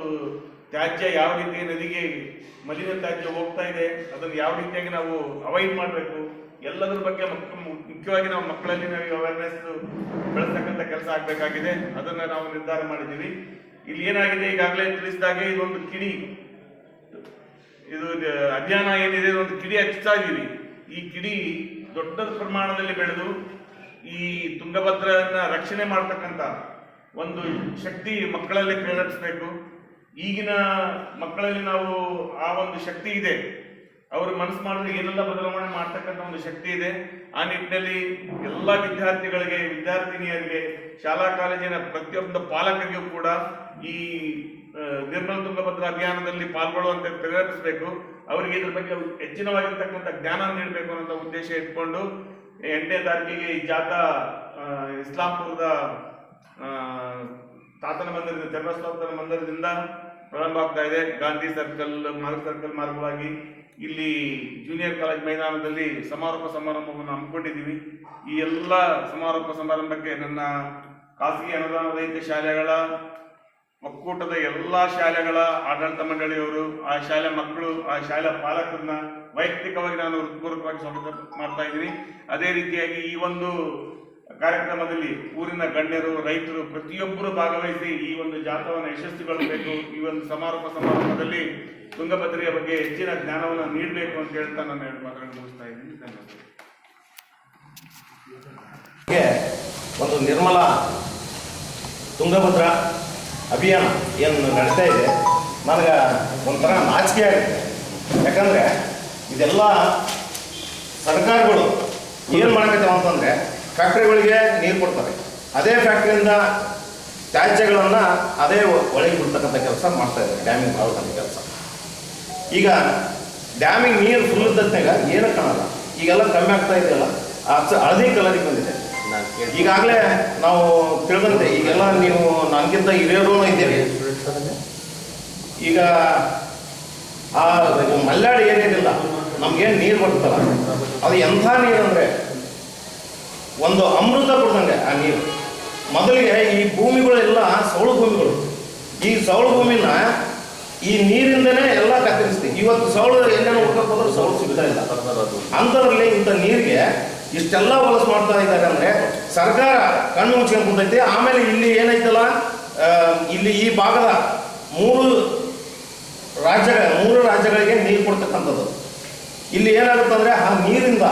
ತ್ಯಾಜ್ಯ ಯಾವ ರೀತಿ ನದಿಗೆ ಮಲಿನ ತ್ಯಾಜ್ಯ ಹೋಗ್ತಾ ಇದೆ, ಅದನ್ನು ಯಾವ ರೀತಿಯಾಗಿ ನಾವು ಅವಾಯ್ಡ್ ಮಾಡಬೇಕು, ಎಲ್ಲದರ ಬಗ್ಗೆ ಮುಖ್ಯವಾಗಿ ನಾವು ಮಕ್ಕಳಲ್ಲಿ ನಾವು ಅವೇರ್ನೆಸ್ ಬೆಳೆಸ್ತಕ್ಕಂಥ ಕೆಲಸ ಆಗಬೇಕಾಗಿದೆ, ಅದನ್ನು ನಾವು ನಿರ್ಧಾರ ಮಾಡಿದ್ದೀವಿ. ಇಲ್ಲಿ ಏನಾಗಿದೆ, ಈಗಾಗಲೇ ತಿಳಿಸಿದಾಗೆ ಇದೊಂದು ಕಿಡಿ. ಇದು ಅಭಿಯಾನ ಏನಿದೆ ಒಂದು ಕಿಡಿ ಹಚ್ತಾ ಇದ್ದೀವಿ ಈ ಕಿಡಿ ದೊಡ್ಡ ಪ್ರಮಾಣದಲ್ಲಿ ಬೆಳೆದು, ಈ ತುಂಗಭದ್ರನ್ನ ರಕ್ಷಣೆ ಮಾಡ್ತಕ್ಕಂಥ ಒಂದು ಶಕ್ತಿ ಮಕ್ಕಳಲ್ಲಿ ಪ್ರೇರೇಪಿಸಬೇಕು. ಈಗಿನ ಮಕ್ಕಳಲ್ಲಿ ನಾವು ಆ ಒಂದು ಶಕ್ತಿ ಇದೆ. ಅವರು ಮನಸ್ಸು ಮಾಡಿದ್ರೆ ಏನೆಲ್ಲ ಬದಲಾವಣೆ ಮಾಡ್ತಕ್ಕಂಥ ಒಂದು ಶಕ್ತಿ ಇದೆ. ಆ ನಿಟ್ಟಿನಲ್ಲಿ ಎಲ್ಲ ವಿದ್ಯಾರ್ಥಿಗಳಿಗೆ, ವಿದ್ಯಾರ್ಥಿನಿಯರಿಗೆ, ಶಾಲಾ ಕಾಲೇಜಿನ ಪ್ರತಿಯೊಂದು ಪಾಲಕರಿಗೂ ಕೂಡ ಈ ನಿರ್ಮಲ ತುಂಗಭದ್ರ ಅಭಿಯಾನದಲ್ಲಿ ಪಾಲ್ಗೊಳ್ಳುವಂತೆ ಪ್ರೇರೇಪಿಸಬೇಕು. ಅವರಿಗೆ ಇದ್ರ ಬಗ್ಗೆ ಹೆಚ್ಚಿನವಾಗಿರ್ತಕ್ಕಂಥ ಜ್ಞಾನ ನೀಡಬೇಕು ಅನ್ನೋ ಉದ್ದೇಶ ಇಟ್ಕೊಂಡು ಎಂಟನೇ ತಾರೀಕಿಗೆ ಈ ಜಾಥಾ ಇಸ್ಲಾಂಪುರದ ತಾತನ ಮಂದಿರದ ಚನ್ನಸ್ವಾತನ ಮಂದಿರದಿಂದ ಪ್ರಾರಂಭ ಆಗ್ತಾ ಇದೆ. ಗಾಂಧಿ ಸರ್ಕಲ್ ಮಾರ್ಗ ಸರ್ಕಲ್ ಮಾರ್ಗವಾಗಿ ಇಲ್ಲಿ ಜೂನಿಯರ್ ಕಾಲೇಜ್ ಮೈದಾನದಲ್ಲಿ ಸಮಾರೋಪ ಸಮಾರಂಭವನ್ನು ಹಮ್ಮಿಕೊಂಡಿದ್ದೀವಿ. ಈ ಎಲ್ಲ ಸಮಾರೋಪ ಸಮಾರಂಭಕ್ಕೆ ನನ್ನ ಖಾಸಗಿ ಅನುದಾನ ರಹಿತ ಶಾಲೆಗಳ, ಒಕ್ಕೂಟದ ಎಲ್ಲ ಶಾಲೆಗಳ ಆಡಳಿತ ಮಂಡಳಿಯವರು, ಆ ಶಾಲೆ ಮಕ್ಕಳು, ಆ ಶಾಲೆ ಪಾಲಕರನ್ನ ವೈಯಕ್ತಿಕವಾಗಿ ನಾನು ಹೃತ್ಪೂರ್ವಕವಾಗಿ ಸ್ವಾಗತ ಮಾಡ್ತಾ ಇದ್ದೀನಿ. ಅದೇ ರೀತಿಯಾಗಿ ಈ ಒಂದು ಕಾರ್ಯಕ್ರಮದಲ್ಲಿ ಊರಿನ ಗಣ್ಯರು, ರೈತರು ಪ್ರತಿಯೊಬ್ಬರು ಭಾಗವಹಿಸಿ ಈ ಒಂದು ಜಾಥವನ್ನು ಯಶಸ್ವಿಗೊಳ್ಳಬೇಕು ಈ ಒಂದು ಸಮಾರೋಪ ಸಮಾರಂಭದಲ್ಲಿ ತುಂಗಭದ್ರೆಯ ಬಗ್ಗೆ ಹೆಚ್ಚಿನ ಜ್ಞಾನವನ್ನು ನೀಡಬೇಕು ಅಂತ ಹೇಳ್ತಾ ನಾನು ಎರಡು ಮಾತುಗಳನ್ನು ಮುಗಿಸ್ತಾ ಇದ್ದೀನಿ. ಧನ್ಯವಾದ ಒಂದು ನಿರ್ಮಲ ತುಂಗಭದ್ರ ಅಭಿಯಾನ ಏನು ನಡೀತಾ ಇದೆ, ನನಗೆ ಒಂಥರ ನಾಚಿಕೆ ಆಗುತ್ತೆ. ಯಾಕಂದರೆ ಇದೆಲ್ಲ ಸರ್ಕಾರಗಳು ಏನು ಮಾಡಬೇಕು ಅಂತಂದರೆ ಫ್ಯಾಕ್ಟ್ರಿಗಳಿಗೆ ನೀರು ಕೊಡ್ತಾರೆ. ಅದೇ ಫ್ಯಾಕ್ಟ್ರಿಯಿಂದ ತ್ಯಾಜ್ಯಗಳನ್ನು ಅದೇ ಒಳಗೆ ಬಿಡ್ತಕ್ಕಂಥ ಕೆಲಸ ಮಾಡ್ತಾ ಇದ್ದಾರೆ, ಡ್ಯಾಮಿಂಗ್ ಮಾಡ್ತಕ್ಕಂಥ ಕೆಲಸ. ಈಗ ಡ್ಯಾಮಿಗೆ ನೀರು ಫುಲ್ ಇದ್ದತ್ನಾಗ ಏನು ಕಾಣಲ್ಲ. ಈಗೆಲ್ಲ ಕಮ್ಮಿ ಆಗ್ತಾ ಇದೆಯಲ್ಲ ಅಚ್ಚ ಹಳದಿ ಕಲರಿಗೆ ಬಂದಿದೆ. ಈಗಾಗಲೇ ನಾವು ತಿಳಿದಂತೆ ಈಗೆಲ್ಲ ನೀವು ನನಗಿಂತ ಹಿರಿಯರು ಇದ್ದೀರಿ. ಈಗ ಆ ಮಲ್ನಾಡು ಏನೇನಿಲ್ಲ ನಮ್ಗೇನು ನೀರು ಬರ್ತಲ್ಲ? ಅದು ಎಂಥ ನೀರು ಅಂದರೆ? ಒಂದು ಅಮೃತ ಕೊಡ್ದಂಗೆ ಆ ನೀರು. ಮೊದಲಿಗೆ ಈ ಭೂಮಿಗಳೆಲ್ಲ ಸೌಳು ಭೂಮಿಗಳು. ಈ ಸೌಳು ಭೂಮಿನ ಈ ನೀರಿಂದನೇ ಎಲ್ಲ ಕತ್ತರಿಸ್ತೀವಿ. ಇವತ್ತು ಸೌಳು ಎಲ್ಲೇನೋ ಹುಡ್ಕಕ್ಕೆ ಹೋದ್ರೆ ಸೌಳು ಸಿಗ್ತಾ ಇಲ್ಲ. ಅಂಥದ್ರಲ್ಲಿ ಇಂಥ ನೀರಿಗೆ ಇಷ್ಟೆಲ್ಲ ಹೊಲಸು ಮಾಡ್ತಾ ಇದ್ದಾರೆ ಅಂದ್ರೆ ಸರ್ಕಾರ ಕಣ್ಣು ಮುಚ್ಕೊಂಡು ಕುಂತೈತಿ. ಆಮೇಲೆ ಇಲ್ಲಿ ಏನೈತಲ್ಲ ಇಲ್ಲಿ ಈ ಭಾಗದ ಮೂರು ರಾಜ್ಯಗಳ, ಮೂರು ರಾಜ್ಯಗಳಿಗೆ ನೀರು ಕೊಡ್ತಕ್ಕಂಥದ್ದು. ಇಲ್ಲಿ ಏನಾಗುತ್ತೆ ಅಂದರೆ ಆ ನೀರಿಂದ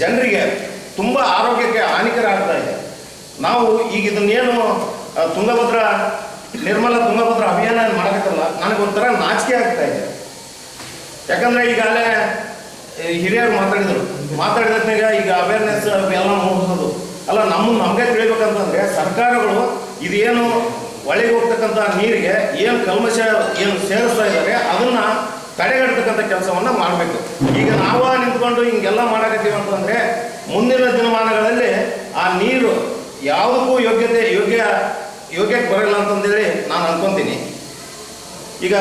ಜನರಿಗೆ ತುಂಬ ಆರೋಗ್ಯಕ್ಕೆ ಹಾನಿಕರ ಆಗ್ತಾ ಇದೆ. ನಾವು ಈಗ ಇದನ್ನೇನು ತುಂಗಭದ್ರ, ನಿರ್ಮಲ ತುಂಗಭದ್ರ ಅಭಿಯಾನ ಮಾಡಬೇಕಲ್ಲ ನನಗೊಂಥರ ನಾಚಿಕೆ ಆಗ್ತಾ ಇದೆ. ಯಾಕಂದರೆ ಈಗಾಗಲೇ ಹಿರಿಯರು ಮಾತಾಡಿದರು. ಮಾತಾಡಿದಾಗ ಈಗ ಅವೇರ್ನೆಸ್ ಎಲ್ಲ ನೋಡ್ಬೋದು. ಅಲ್ಲ ನಮ್ಮ ನಮಗೆ ತಿಳಿಬೇಕಂತಂದರೆ ಸರ್ಕಾರಗಳು ಇದೇನು ಒಳಗೆ ಹೋಗ್ತಕ್ಕಂಥ ನೀರಿಗೆ ಏನು ಕಲ್ಮಶ ಏನು ಸೇರಿಸ್ತಾ ಇದ್ದಾರೆ, ಅದನ್ನ ತಡೆಗಟ್ಟತಕ್ಕಂಥ ಕೆಲಸವನ್ನ ಮಾಡಬೇಕು. ಈಗ ನಾವ ನಿಂತ್ಕೊಂಡು ಹಿಂಗೆಲ್ಲ ಮಾಡಕತ್ತೀವಿ ಅಂತಂದ್ರೆ ಮುಂದಿನ ದಿನಮಾನಗಳಲ್ಲಿ ಆ ನೀರು ಯಾವುದಕ್ಕೂ ಯೋಗ್ಯತೆ, ಯೋಗ್ಯ, ಯೋಗ್ಯಕ್ಕೆ ಬರಲ್ಲ ಅಂತಂದೇಳಿ ನಾನು ಅನ್ಕೊಂತೀನಿ. ಈಗ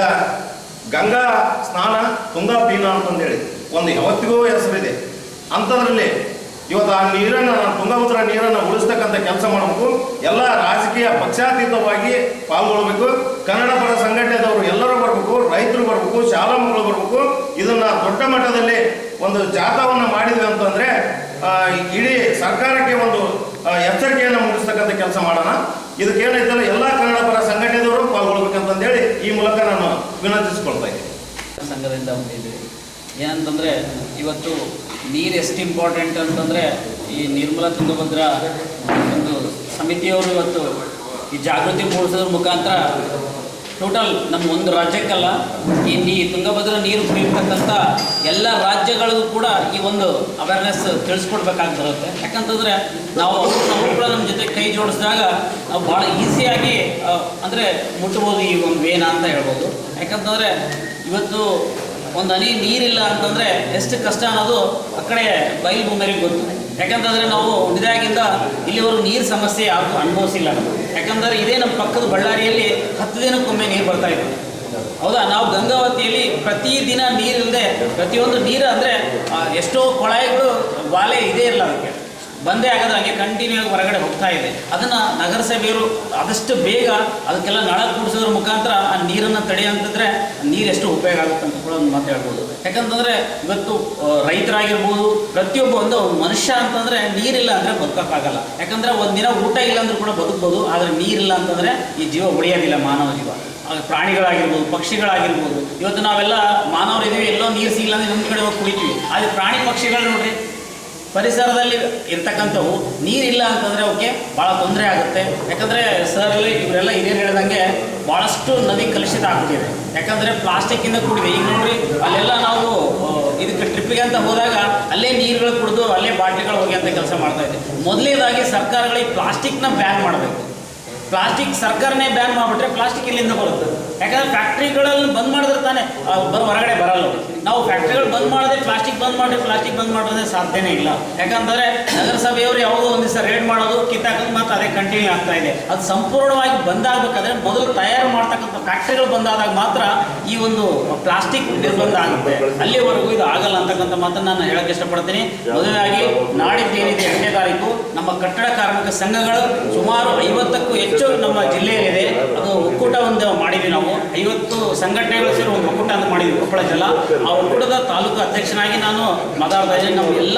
ಗಂಗಾ ಸ್ನಾನ, ತುಂಗಾ ಪೀನ ಅಂತಂದೇಳಿ ಒಂದು ಯಾವತ್ತಿಗೂ ಹೆಸರಿದೆ ಅಂಥದ್ರಲ್ಲಿ ಇವತ್ತು ಆ ನೀರನ್ನು, ತುಂಗಭದ್ರ ನೀರನ್ನು ಉಳಿಸ್ತಕ್ಕಂಥ ಕೆಲಸ ಮಾಡಬೇಕು. ಎಲ್ಲ ರಾಜಕೀಯ ಪಕ್ಷಾತೀತವಾಗಿ ಪಾಲ್ಗೊಳ್ಬೇಕು. ಕನ್ನಡ ಪರ ಸಂಘಟನೆದವರು ಬರಬೇಕು ಶಾಲಾ ಮಕ್ಕಳು ಬರಬೇಕು. ಇದನ್ನ ದೊಡ್ಡ ಮಟ್ಟದಲ್ಲಿ ಒಂದು ಜಾಥಾವನ್ನು ಮಾಡಿದ್ವಿ ಅಂತಂದ್ರೆ ಇಡೀ ಸರ್ಕಾರಕ್ಕೆ ಒಂದು ಎಚ್ಚರಿಕೆಯನ್ನು ಮೂಡಿಸ್ತಕ್ಕಂಥ ಕೆಲಸ ಮಾಡೋಣ. ಇದಕ್ಕೆ ಎಲ್ಲ ಕನ್ನಡ ಪರ ಸಂಘಟನೆದವರು ಪಾಲ್ಗೊಳ್ಬೇಕಂತಂದೇಳಿ ಈ ಮೂಲಕ ನಾನು ವಿನಂತಿಸಿಕೊಳ್ತಾ ಇದ್ದೀನಿ. ಸಂಘದಿಂದ ಬಂದಿದ್ದೀವಿ. ಏನಂತಂದರೆ, ಇವತ್ತು ನೀರು ಎಷ್ಟು ಇಂಪಾರ್ಟೆಂಟ್ ಅಂತಂದರೆ, ಈ ನಿರ್ಮಲಾ ತುಂಗಭದ್ರಾ ಒಂದು ಸಮಿತಿಯವರು ಇವತ್ತು ಈ ಜಾಗೃತಿ ಮೂಡಿಸೋದ್ರ ಮುಖಾಂತರ ಟೋಟಲ್ ನಮ್ಮ ಒಂದು ರಾಜ್ಯಕ್ಕಲ್ಲ ಈ ತುಂಗಭದ್ರಾ ನೀರು ಕುಡಿಯತಕ್ಕಂಥ ಎಲ್ಲ ರಾಜ್ಯಗಳಿಗೂ ಕೂಡ ಈ ಒಂದು ಅವೇರ್ನೆಸ್ ತಿಳಿಸ್ಕೊಡ್ಬೇಕಾಗಿ ಬರುತ್ತೆ. ಯಾಕಂತಂದರೆ ನಾವು ಅವರು ಕೂಡ ನಮ್ಮ ಜೊತೆ ಕೈ ಜೋಡಿಸಿದಾಗ ನಾವು ಭಾಳ ಈಸಿಯಾಗಿ ಅಂದರೆ ಮುಟ್ಬೋದು ಈ ಒಂದು ವೇನ ಅಂತ ಹೇಳ್ಬೋದು. ಯಾಕಂತಂದರೆ ಇವತ್ತು ಒಂದು ಹನಿ ನೀರಿಲ್ಲ ಅಂತಂದರೆ ಎಷ್ಟು ಕಷ್ಟ ಅನ್ನೋದು ಆ ಕಡೆ ಬಯಲು ಭೂಮಿಯರಿಗೆ ಗೊತ್ತು. ಯಾಕಂತಂದರೆ ನಾವು ಉಳಿದಾಗಿಂದ ಇಲ್ಲಿವರು ನೀರು ಸಮಸ್ಯೆ ಯಾರಿಗೂ ಅನುಭವಿಸಿಲ್ಲ ನಾವು. ಯಾಕಂದರೆ ಇದೇ ನಮ್ಮ ಪಕ್ಕದ ಬಳ್ಳಾರಿಯಲ್ಲಿ ಹತ್ತು ದಿನಕ್ಕೊಮ್ಮೆ ನೀರು ಬರ್ತಾ ಇತ್ತು. ಹೌದಾ? ನಾವು ಗಂಗಾವತಿಯಲ್ಲಿ ಪ್ರತಿದಿನ ನೀರಿಲ್ಲದೆ ಪ್ರತಿಯೊಂದು ನೀರು ಅಂದರೆ ಎಷ್ಟೋ ಕೊಳಾಯಿಗಳು ಬಾಲೆ ಇದೇ ಇಲ್ಲ ಅದಕ್ಕೆ. ಬಂದೇ ಆಗೋದು ಹಾಗೆ ಕಂಟಿನ್ಯೂ ಆಗಿ ಹೊರಗಡೆ ಹೋಗ್ತಾ ಇದೆ. ಅದನ್ನು ನಗರಸಭೆಯವರು ಆದಷ್ಟು ಬೇಗ ಅದಕ್ಕೆಲ್ಲ ನಳ ಕೂಡಿಸೋದ್ರ ಮುಖಾಂತರ ಆ ನೀರನ್ನು ತಡೆಯಂತಂದರೆ ನೀರು ಎಷ್ಟು ಉಪಯೋಗ ಆಗುತ್ತೆ ಅಂತ ಕೂಡ ಒಂದು ಮಾತು ಹೇಳ್ಬೋದು. ಯಾಕಂತಂದರೆ ಇವತ್ತು ರೈತರಾಗಿರ್ಬೋದು, ಪ್ರತಿಯೊಬ್ಬ ಒಂದು ಮನುಷ್ಯ ಅಂತಂದರೆ ನೀರಿಲ್ಲ ಅಂದರೆ ಬದುಕೋಕ್ಕಾಗಲ್ಲ. ಯಾಕಂದರೆ ಒಂದಿನ ಊಟ ಇಲ್ಲ ಅಂದರೂ ಕೂಡ ಬದುಕ್ಬೋದು, ಆದರೆ ನೀರಿಲ್ಲ ಅಂತಂದರೆ ಈ ಜೀವ ಉಳಿಯೋದಿಲ್ಲ ಮಾನವ ಜೀವ. ಪ್ರಾಣಿಗಳಾಗಿರ್ಬೋದು, ಪಕ್ಷಿಗಳಾಗಿರ್ಬೋದು. ಇವತ್ತು ನಾವೆಲ್ಲ ಮಾನವರಿದ್ದೀವಿ, ಎಲ್ಲೋ ನೀರು ಸಿಗಲ್ಲ ಅಂದರೆ ನಮ್ಮ ಕಡೆ ಹೋಗಿ ಕುಡಿತೀವಿ. ಆದರೆ ಪ್ರಾಣಿ ಪಕ್ಷಿಗಳು ನೋಡ್ರಿ ಪರಿಸರದಲ್ಲಿ ಇರ್ತಕ್ಕಂಥವು ನೀರಿಲ್ಲ ಅಂತಂದರೆ ಅವಕ್ಕೆ ಭಾಳ ತೊಂದರೆ ಆಗುತ್ತೆ. ಯಾಕಂದರೆ ಸರ್ ಅಲ್ಲಿ ಇವರೆಲ್ಲ ಹಿರಿಯರು ಹೇಳ್ದಂಗೆ ಭಾಳಷ್ಟು ನದಿ ಕಲುಷಿತ ಆಗ್ಬಿಟ್ಟಿದೆ. ಯಾಕಂದರೆ ಪ್ಲಾಸ್ಟಿಕ್ಕಿಂದ ಕೂಡಿದೆ. ಈಗ ನೋಡ್ರಿ, ಅಲ್ಲೆಲ್ಲ ನಾವು ಇದಕ್ಕೆ ಟ್ರಿಪ್ಪಿಗೆ ಅಂತ ಹೋದಾಗ ಅಲ್ಲೇ ನೀರುಗಳು ಕುಡಿದು ಅಲ್ಲೇ ಬಾಟ್ಲಿಗಳು ಹೋಗಿ ಅಂತ ಕೆಲಸ ಮಾಡ್ತಾ ಇದೆ ಮೊದಲನೇದಾಗಿ ಸರ್ಕಾರಗಳಿಗೆ ಪ್ಲಾಸ್ಟಿಕ್ನ ಬ್ಯಾನ್ ಮಾಡಬೇಕು. ಪ್ಲಾಸ್ಟಿಕ್ ಸರ್ಕಾರನೇ ಬ್ಯಾನ್ ಮಾಡಿಬಿಟ್ರೆ ಪ್ಲಾಸ್ಟಿಕ್ ಇಲ್ಲಿಂದ ಬರುತ್ತೆ. ಯಾಕಂದ್ರೆ ಫ್ಯಾಕ್ಟ್ರಿಗಳಲ್ಲಿ ಬಂದ್ ಮಾಡಿದ್ರೆ ತಾನೇ ಹೊರಗಡೆ ಬರಲ್ಲ ನಾವು ಫ್ಯಾಕ್ಟ್ರಿಗಳು ಬಂದ್ ಮಾಡದೆ ಪ್ಲಾಸ್ಟಿಕ್ ಬಂದ್ ಮಾಡಿ ಪ್ಲಾಸ್ಟಿಕ್ ಬಂದ್ ಮಾಡೋದೇ ಸಾಧ್ಯನೇ ಇಲ್ಲ. ಯಾಕಂದ್ರೆ ನಗರಸಭೆಯವರು ಯಾವುದೋ ಒಂದು ದಿವಸ ರೇಡ್ ಮಾಡೋದು ಕಿತ್ತಾಕೋದು ಮಾತ್ರ ಅದೇ ಕಂಟಿನ್ಯೂ ಆಗ್ತಾ ಇದೆ. ಅದು ಸಂಪೂರ್ಣವಾಗಿ ಬಂದಾಗಬೇಕಾದ್ರೆ ಮೊದಲು ತಯಾರು ಮಾಡ್ತಕ್ಕಂಥ ಫ್ಯಾಕ್ಟ್ರಿಗಳು ಬಂದಾದಾಗ ಮಾತ್ರ ಈ ಒಂದು ಪ್ಲಾಸ್ಟಿಕ್ ನಿರ್ಬಂಧ ಆಗುತ್ತೆ. ಅಲ್ಲಿವರೆಗೂ ಇದು ಆಗಲ್ಲ ಅಂತಕ್ಕಂಥ ಮಾತನ್ನು ನಾನು ಹೇಳಕ್ಕೆ ಇಷ್ಟಪಡ್ತೀನಿ. ಮೊದಲಾಗಿ ನಾಡಿದ್ದು ಏನಿದೆ ಎಂಟನೇ ತಾರೀಕು, ನಮ್ಮ ಕಟ್ಟಡ ಕಾರ್ಮಿಕ ಸಂಘಗಳು ಸುಮಾರು ಐವತ್ತಕ್ಕೂ ಹೆಚ್ಚು ನಮ್ಮ ಜಿಲ್ಲೆಯಲ್ಲಿದೆ. ಅದು ಒಕ್ಕೂಟ ಒಂದು ಮಾಡಿದ್ವಿ ನಾವು. ಐವತ್ತು ಸಂಘಟನೆಗಳು ಸೇರಿ ಒಂದು ಒಕ್ಕೂಟ ಅಂತ ಮಾಡಿದ್ವಿ. ಕೊಪ್ಪಳ ಜಿಲ್ಲಾ. ಒಕ್ಕೂಟದ ತಾಲೂಕು ಅಧ್ಯಕ್ಷನಾಗಿ ನಾನು ಮಾತಾಡ್ತಾ ನಾವು ಎಲ್ಲ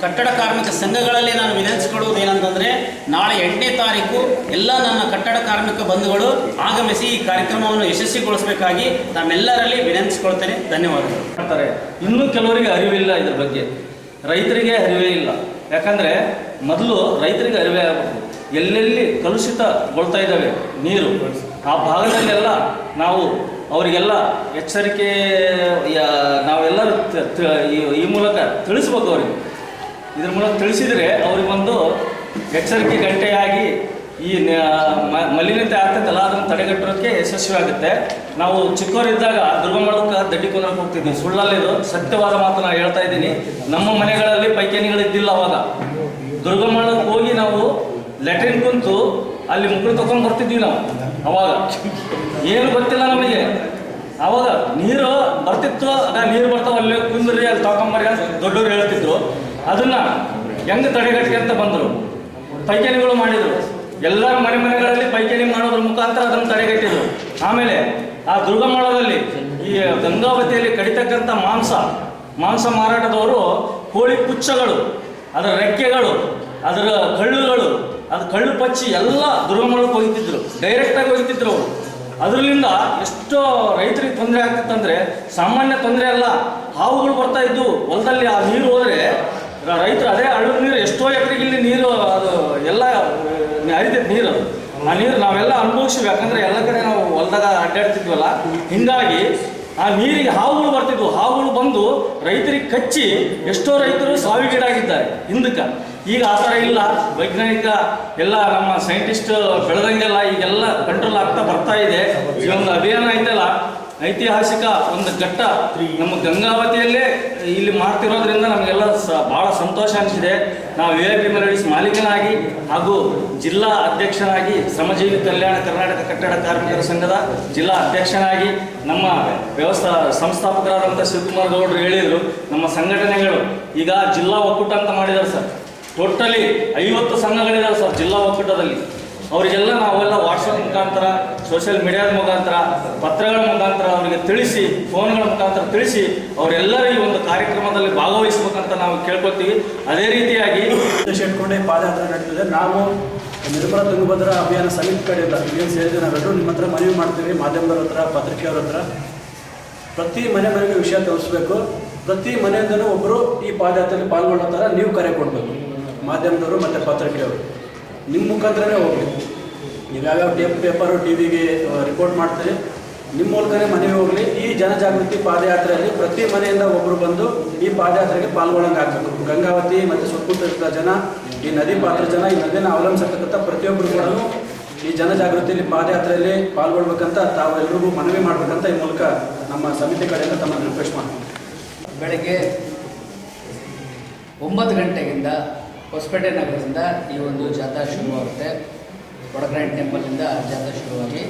ಕಟ್ಟಡ ಕಾರ್ಮಿಕ ಸಂಘಗಳಲ್ಲಿ ನಾನು ವಿನಂತಿಸಿಕೊಳ್ಳುವುದು ಏನಂತಂದರೆ, ನಾಳೆ ಎಂಟನೇ ತಾರೀಕು ಎಲ್ಲ ನನ್ನ ಕಟ್ಟಡ ಕಾರ್ಮಿಕ ಬಂಧುಗಳು ಆಗಮಿಸಿ ಈ ಕಾರ್ಯಕ್ರಮವನ್ನು ಯಶಸ್ವಿಗೊಳಿಸಬೇಕಾಗಿ ತಮ್ಮೆಲ್ಲರಲ್ಲಿ ವಿನಂತಿಸಿಕೊಳ್ತೇನೆ. ಧನ್ಯವಾದಗಳು. ಮಾಡ್ತಾರೆ. ಇನ್ನೂ ಕೆಲವರಿಗೆ ಅರಿವಿಲ್ಲ ಇದ್ರ ಬಗ್ಗೆ. ರೈತರಿಗೆ ಅರಿವೇ ಇಲ್ಲ. ಯಾಕಂದರೆ ಮೊದಲು ರೈತರಿಗೆ ಅರಿವೇ ಆಗಬೇಕು. ಎಲ್ಲೆಲ್ಲಿ ಕಲುಷಿತಗೊಳ್ತಾ ಇದ್ದಾವೆ? ನೀರು. ಆ ಭಾಗದಲ್ಲೆಲ್ಲ ನಾವು ಅವರಿಗೆಲ್ಲ ಎಚ್ಚರಿಕೆ ನಾವೆಲ್ಲರೂ ಈ- ಮೂಲಕ ತಿಳಿಸ್ಬೇಕು ಅವರಿಗೆ. ಇದ್ರ ಮೂಲಕ ತಿಳಿಸಿದರೆ ಅವ್ರಿಗೊಂದು ಎಚ್ಚರಿಕೆ ಗಂಟೆಯಾಗಿ ಈ ಮಲಿನತೆ ಆಗ್ತೈತಲ್ಲ ಅದನ್ನು ತಡೆಗಟ್ಟೋಕ್ಕೆ ಯಶಸ್ವಿ ಆಗುತ್ತೆ ನಾವು ಚಿಕ್ಕವರಿದ್ದಾಗ ದುರ್ಗಮ್ಮಳಕ್ಕೆ ದಡ್ಡಿ ಕುಂದ್ರಕ್ಕೆ ಹೋಗ್ತಿದ್ವಿ. ಸುಳ್ಳಲ್ಲಿದು ಸತ್ಯವಾದ ಮಾತು ನಾನು ಹೇಳ್ತಾ ಇದ್ದೀನಿ. ನಮ್ಮ ಮನೆಗಳಲ್ಲಿ ಪೈಖಾನಿಗಳಿದ್ದಿಲ್ಲ ಅವಾಗ. ದುರ್ಗಮ್ಮಳಕ್ಕೆ ಹೋಗಿ ನಾವು ಲೆಟ್ರಿನ್ ಕುಂತು ಅಲ್ಲಿ ಮುಕ್ಕಳು ತಗೊಂಡು ಬರ್ತಿದ್ವಿ ನಾವು, ಅವಾಗ. ಏನು ಗೊತ್ತಿಲ್ಲ ನಮಗೆ. ಅವಾಗ ನೀರು ಬರ್ತಿತ್ತು, ಅದ ನೀರು ಬರ್ತಾವ, ಅಲ್ಲಿ ಕುಂದ್ರಿ, ಅಲ್ಲಿ ತಗೊಂಬರ್ರಿ ಅಂತ ದೊಡ್ಡವ್ರು ಹೇಳ್ತಿದ್ರು. ಅದನ್ನ ಹೆಂಗ್ ತಡೆಗಟ್ಟಿ ಅಂತ ಬಂದರು. ಪೈಖಾನಿಗಳು ಮಾಡಿದ್ರು. ಎಲ್ಲರ ಮನೆ ಮನೆಗಳಲ್ಲಿ ಪೈಖಾನಿ ಮಾಡೋದ್ರ ಮುಖಾಂತರ ಅದನ್ನು ತಡೆಗಟ್ಟಿದ್ರು. ಆಮೇಲೆ ಆ ದುರ್ಗಮಾಳದಲ್ಲಿ ಈ ಗಂಗಾವತಿಯಲ್ಲಿ ಕಡಿತಕ್ಕಂಥ ಮಾಂಸ ಮಾಂಸ ಮಾರಾಟದವರು ಕೋಳಿ ಪುಚ್ಚಗಳು, ಅದರ ರೆಕ್ಕೆಗಳು, ಅದರ ಕಳ್ಳುಗಳು ಅದು ಕಳ್ಳು ಪಚ್ಚಿ ಎಲ್ಲ ದುರ್ಗಮ್ಮಳಕ್ಕೆ ಹೋಗ್ತಿದ್ರು. ಡೈರೆಕ್ಟಾಗಿ ಹೋಗ್ತಿದ್ರು ಅವರು. ಅದರಿಂದ ಎಷ್ಟೋ ರೈತರಿಗೆ ತೊಂದರೆ ಆಗ್ತಿತ್ತಂದ್ರೆ, ಸಾಮಾನ್ಯ ತೊಂದರೆ ಅಲ್ಲ, ಹಾವುಗಳು ಬರ್ತಾ ಇದ್ದು ಹೊಲದಲ್ಲಿ ಆ ನೀರು ಹೋದರೆ, ರೈತರು ಅದೇ ಅಳು ನೀರು, ಎಷ್ಟೋ ಎಕರೆಗೆ ಇಲ್ಲಿ ನೀರು, ಅದು ಎಲ್ಲ ಹರಿತೈತೆ ನೀರು ಆ ನೀರು ನಾವೆಲ್ಲ ಅನುಭವಿಸಿವಿ ಯಾಕಂದ್ರೆ ಎಲ್ಲ ಕಡೆ ನಾವು ಹೊಲದಾಗ ಅಡ್ಡಾಡ್ತಿದ್ವಲ್ಲ. ಹಿಂಗಾಗಿ ಆ ನೀರಿಗೆ ಹಾವುಗಳು ಬರ್ತಿದ್ವು. ಹಾವುಗಳು ಬಂದು ರೈತರಿಗೆ ಕಚ್ಚಿ ಎಷ್ಟೋ ರೈತರು ಸಾವಿಗೀಡಾಗಿದ್ದಾರೆ ಹಿಂದಕ್ಕೆ. ಈಗ ಆ ಥರ ಇಲ್ಲ. ವೈಜ್ಞಾನಿಕ ಎಲ್ಲ ನಮ್ಮ ಸೈಂಟಿಸ್ಟ್ ಬೆಳೆದಂಗೆಲ್ಲ ಈಗೆಲ್ಲ ಕಂಟ್ರೋಲ್ ಆಗ್ತಾ ಬರ್ತಾ ಇದೆ. ಈ ಒಂದು ಅಭಿಯಾನ ಐತಲ್ಲ, ಐತಿಹಾಸಿಕ ಒಂದು ಘಟ್ಟ ನಮ್ಮ ಗಂಗಾವತಿಯಲ್ಲೇ ಇಲ್ಲಿ ಮಾಡ್ತಿರೋದ್ರಿಂದ ನಮಗೆಲ್ಲ ಸ ಭಾಳ ಸಂತೋಷ ಅನಿಸಿದೆ. ನಾವು ವಿ ಐ ಪಿ ಮರಳಿಸ್ ಮಾಲೀಕನಾಗಿ ಹಾಗೂ ಜಿಲ್ಲಾ ಅಧ್ಯಕ್ಷನಾಗಿ ಶ್ರಮಜೀವಿ ಕಲ್ಯಾಣ ಕರ್ನಾಟಕ ಕಟ್ಟಡ ಕಾರ್ಮಿಕರ ಸಂಘದ ಜಿಲ್ಲಾ ಅಧ್ಯಕ್ಷನಾಗಿ ನಮ್ಮ ವ್ಯವಸ್ಥಾ ಸಂಸ್ಥಾಪಕರಾದಂಥ ಶಿವಕುಮಾರ್ ಗೌಡರು ಹೇಳಿದರು, ನಮ್ಮ ಸಂಘಟನೆಗಳು ಈಗ ಜಿಲ್ಲಾ ಒಕ್ಕೂಟ ಅಂತ ಮಾಡಿದ್ದಾರೆ ಸರ್. ಟೋಟಲಿ ಐವತ್ತು ಸಂಘಗಳಿದಾವೆ ಸರ್, ಜಿಲ್ಲಾ ಒಕ್ಕೂಟದಲ್ಲಿ. ಅವರಿಗೆಲ್ಲ ನಾವೆಲ್ಲ ವಾಟ್ಸಪ್ ಮುಖಾಂತರ ಸೋಷಿಯಲ್ ಮೀಡಿಯಾದ ಮುಖಾಂತರ, ಪತ್ರಗಳ ಮುಖಾಂತರ ಅವರಿಗೆ ತಿಳಿಸಿ ಫೋನ್ಗಳ ಮುಖಾಂತರ ತಿಳಿಸಿ, ಅವರೆಲ್ಲರೂ ಈ ಒಂದು ಕಾರ್ಯಕ್ರಮದಲ್ಲಿ ಭಾಗವಹಿಸಬೇಕಂತ ನಾವು ಕೇಳ್ಕೊತೀವಿ ಅದೇ ರೀತಿಯಾಗಿ ಉದ್ದೇಶ ಇಟ್ಕೊಂಡೆ ಪಾದಯಾತ್ರೆ ನಡೀತದೆ ನಾವು ನಿರ್ಮಲ ತುಂಗಭದ್ರಾ ಅಭಿಯಾನ ಸಮಿತಿ ಕಡೆಯಿಂದ ಏನು ಸೇರಿದೆ ನಾವೆಲ್ಲರೂ ನಿಮ್ಮ ಹತ್ರ ಮನವಿ ಮಾಡ್ತೀವಿ. ಮಾಧ್ಯಮದವ್ರ ಹತ್ರ, ಪತ್ರಿಕೆಯವ್ರ ಹತ್ರ. ಪ್ರತಿ ಮನೆ ಮನೆಗೆ ವಿಷಯ ತೋರಿಸ್ಬೇಕು. ಪ್ರತಿ ಮನೆಯಿಂದಲೂ ಒಬ್ಬರು ಈ ಪಾದಯಾತ್ರೆಯಲ್ಲಿ ಪಾಲ್ಗೊಳ್ಳೋ ಥರ ನೀವು ಕರೆ ಕೊಡಬೇಕು. ಮಾಧ್ಯಮದವರು ಮತ್ತು ಪತ್ರಿಕೆಯವರು. ನಿಮ್ಮ ಮುಖಾಂತರನೇ ಹೋಗಲಿ. ನೀವು ಯಾವ್ಯಾವ ಟೇಪ್ ಪೇಪರು ಟಿ ವಿಗೆ ರಿಪೋರ್ಟ್ ಮಾಡ್ತೀರಿ ನಿಮ್ಮ ಮೂಲಕನೇ ಮನೆಗೆ ಹೋಗಲಿ. ಈ ಜನಜಾಗೃತಿ ಪಾದಯಾತ್ರೆಯಲ್ಲಿ ಪ್ರತಿ ಮನೆಯಿಂದ ಒಬ್ಬರು ಬಂದು ಈ ಪಾದಯಾತ್ರೆಗೆ ಪಾಲ್ಗೊಳ್ಳಂಗೆ ಆಗಬೇಕು ಗಂಗಾವತಿ ಮತ್ತು ಸುತ್ತಮುತ್ತ ಜನ, ಈ ನದಿ ಪಾತ್ರ ಜನ, ಈ ನದಿನ ಅವಲಂಬಿಸತಕ್ಕಂಥ ಪ್ರತಿಯೊಬ್ಬರು ಕೂಡ ಈ ಜನಜಾಗೃತಿಯಲ್ಲಿ ಪಾದಯಾತ್ರೆಯಲ್ಲಿ ಪಾಲ್ಗೊಳ್ಬೇಕಂತ ತಾವು ಎಲ್ರಿಗೂ ಮನವಿ ಮಾಡಬೇಕಂತ ಈ ಮೂಲಕ ನಮ್ಮ ಸಮಿತಿ ಕಡೆಯಿಂದ ತಮ್ಮನ್ನು ರಿಕ್ವೆಸ್ಟ್ ಮಾಡ್ತೀವಿ ಬೆಳಗ್ಗೆ ಒಂಬತ್ತು ಗಂಟೆಗಿಂದ ಹೊಸಪೇಟೆ ನಗರದಿಂದ ಈ ಒಂದು ಜಾಥಾ ಶುರುವಾಗುತ್ತೆ. ವಡಗ್ರಾಂಡ್ ಟೆಂಪಲ್ನಿಂದ ಜಾಥಾ ಶುರುವಾಗಿ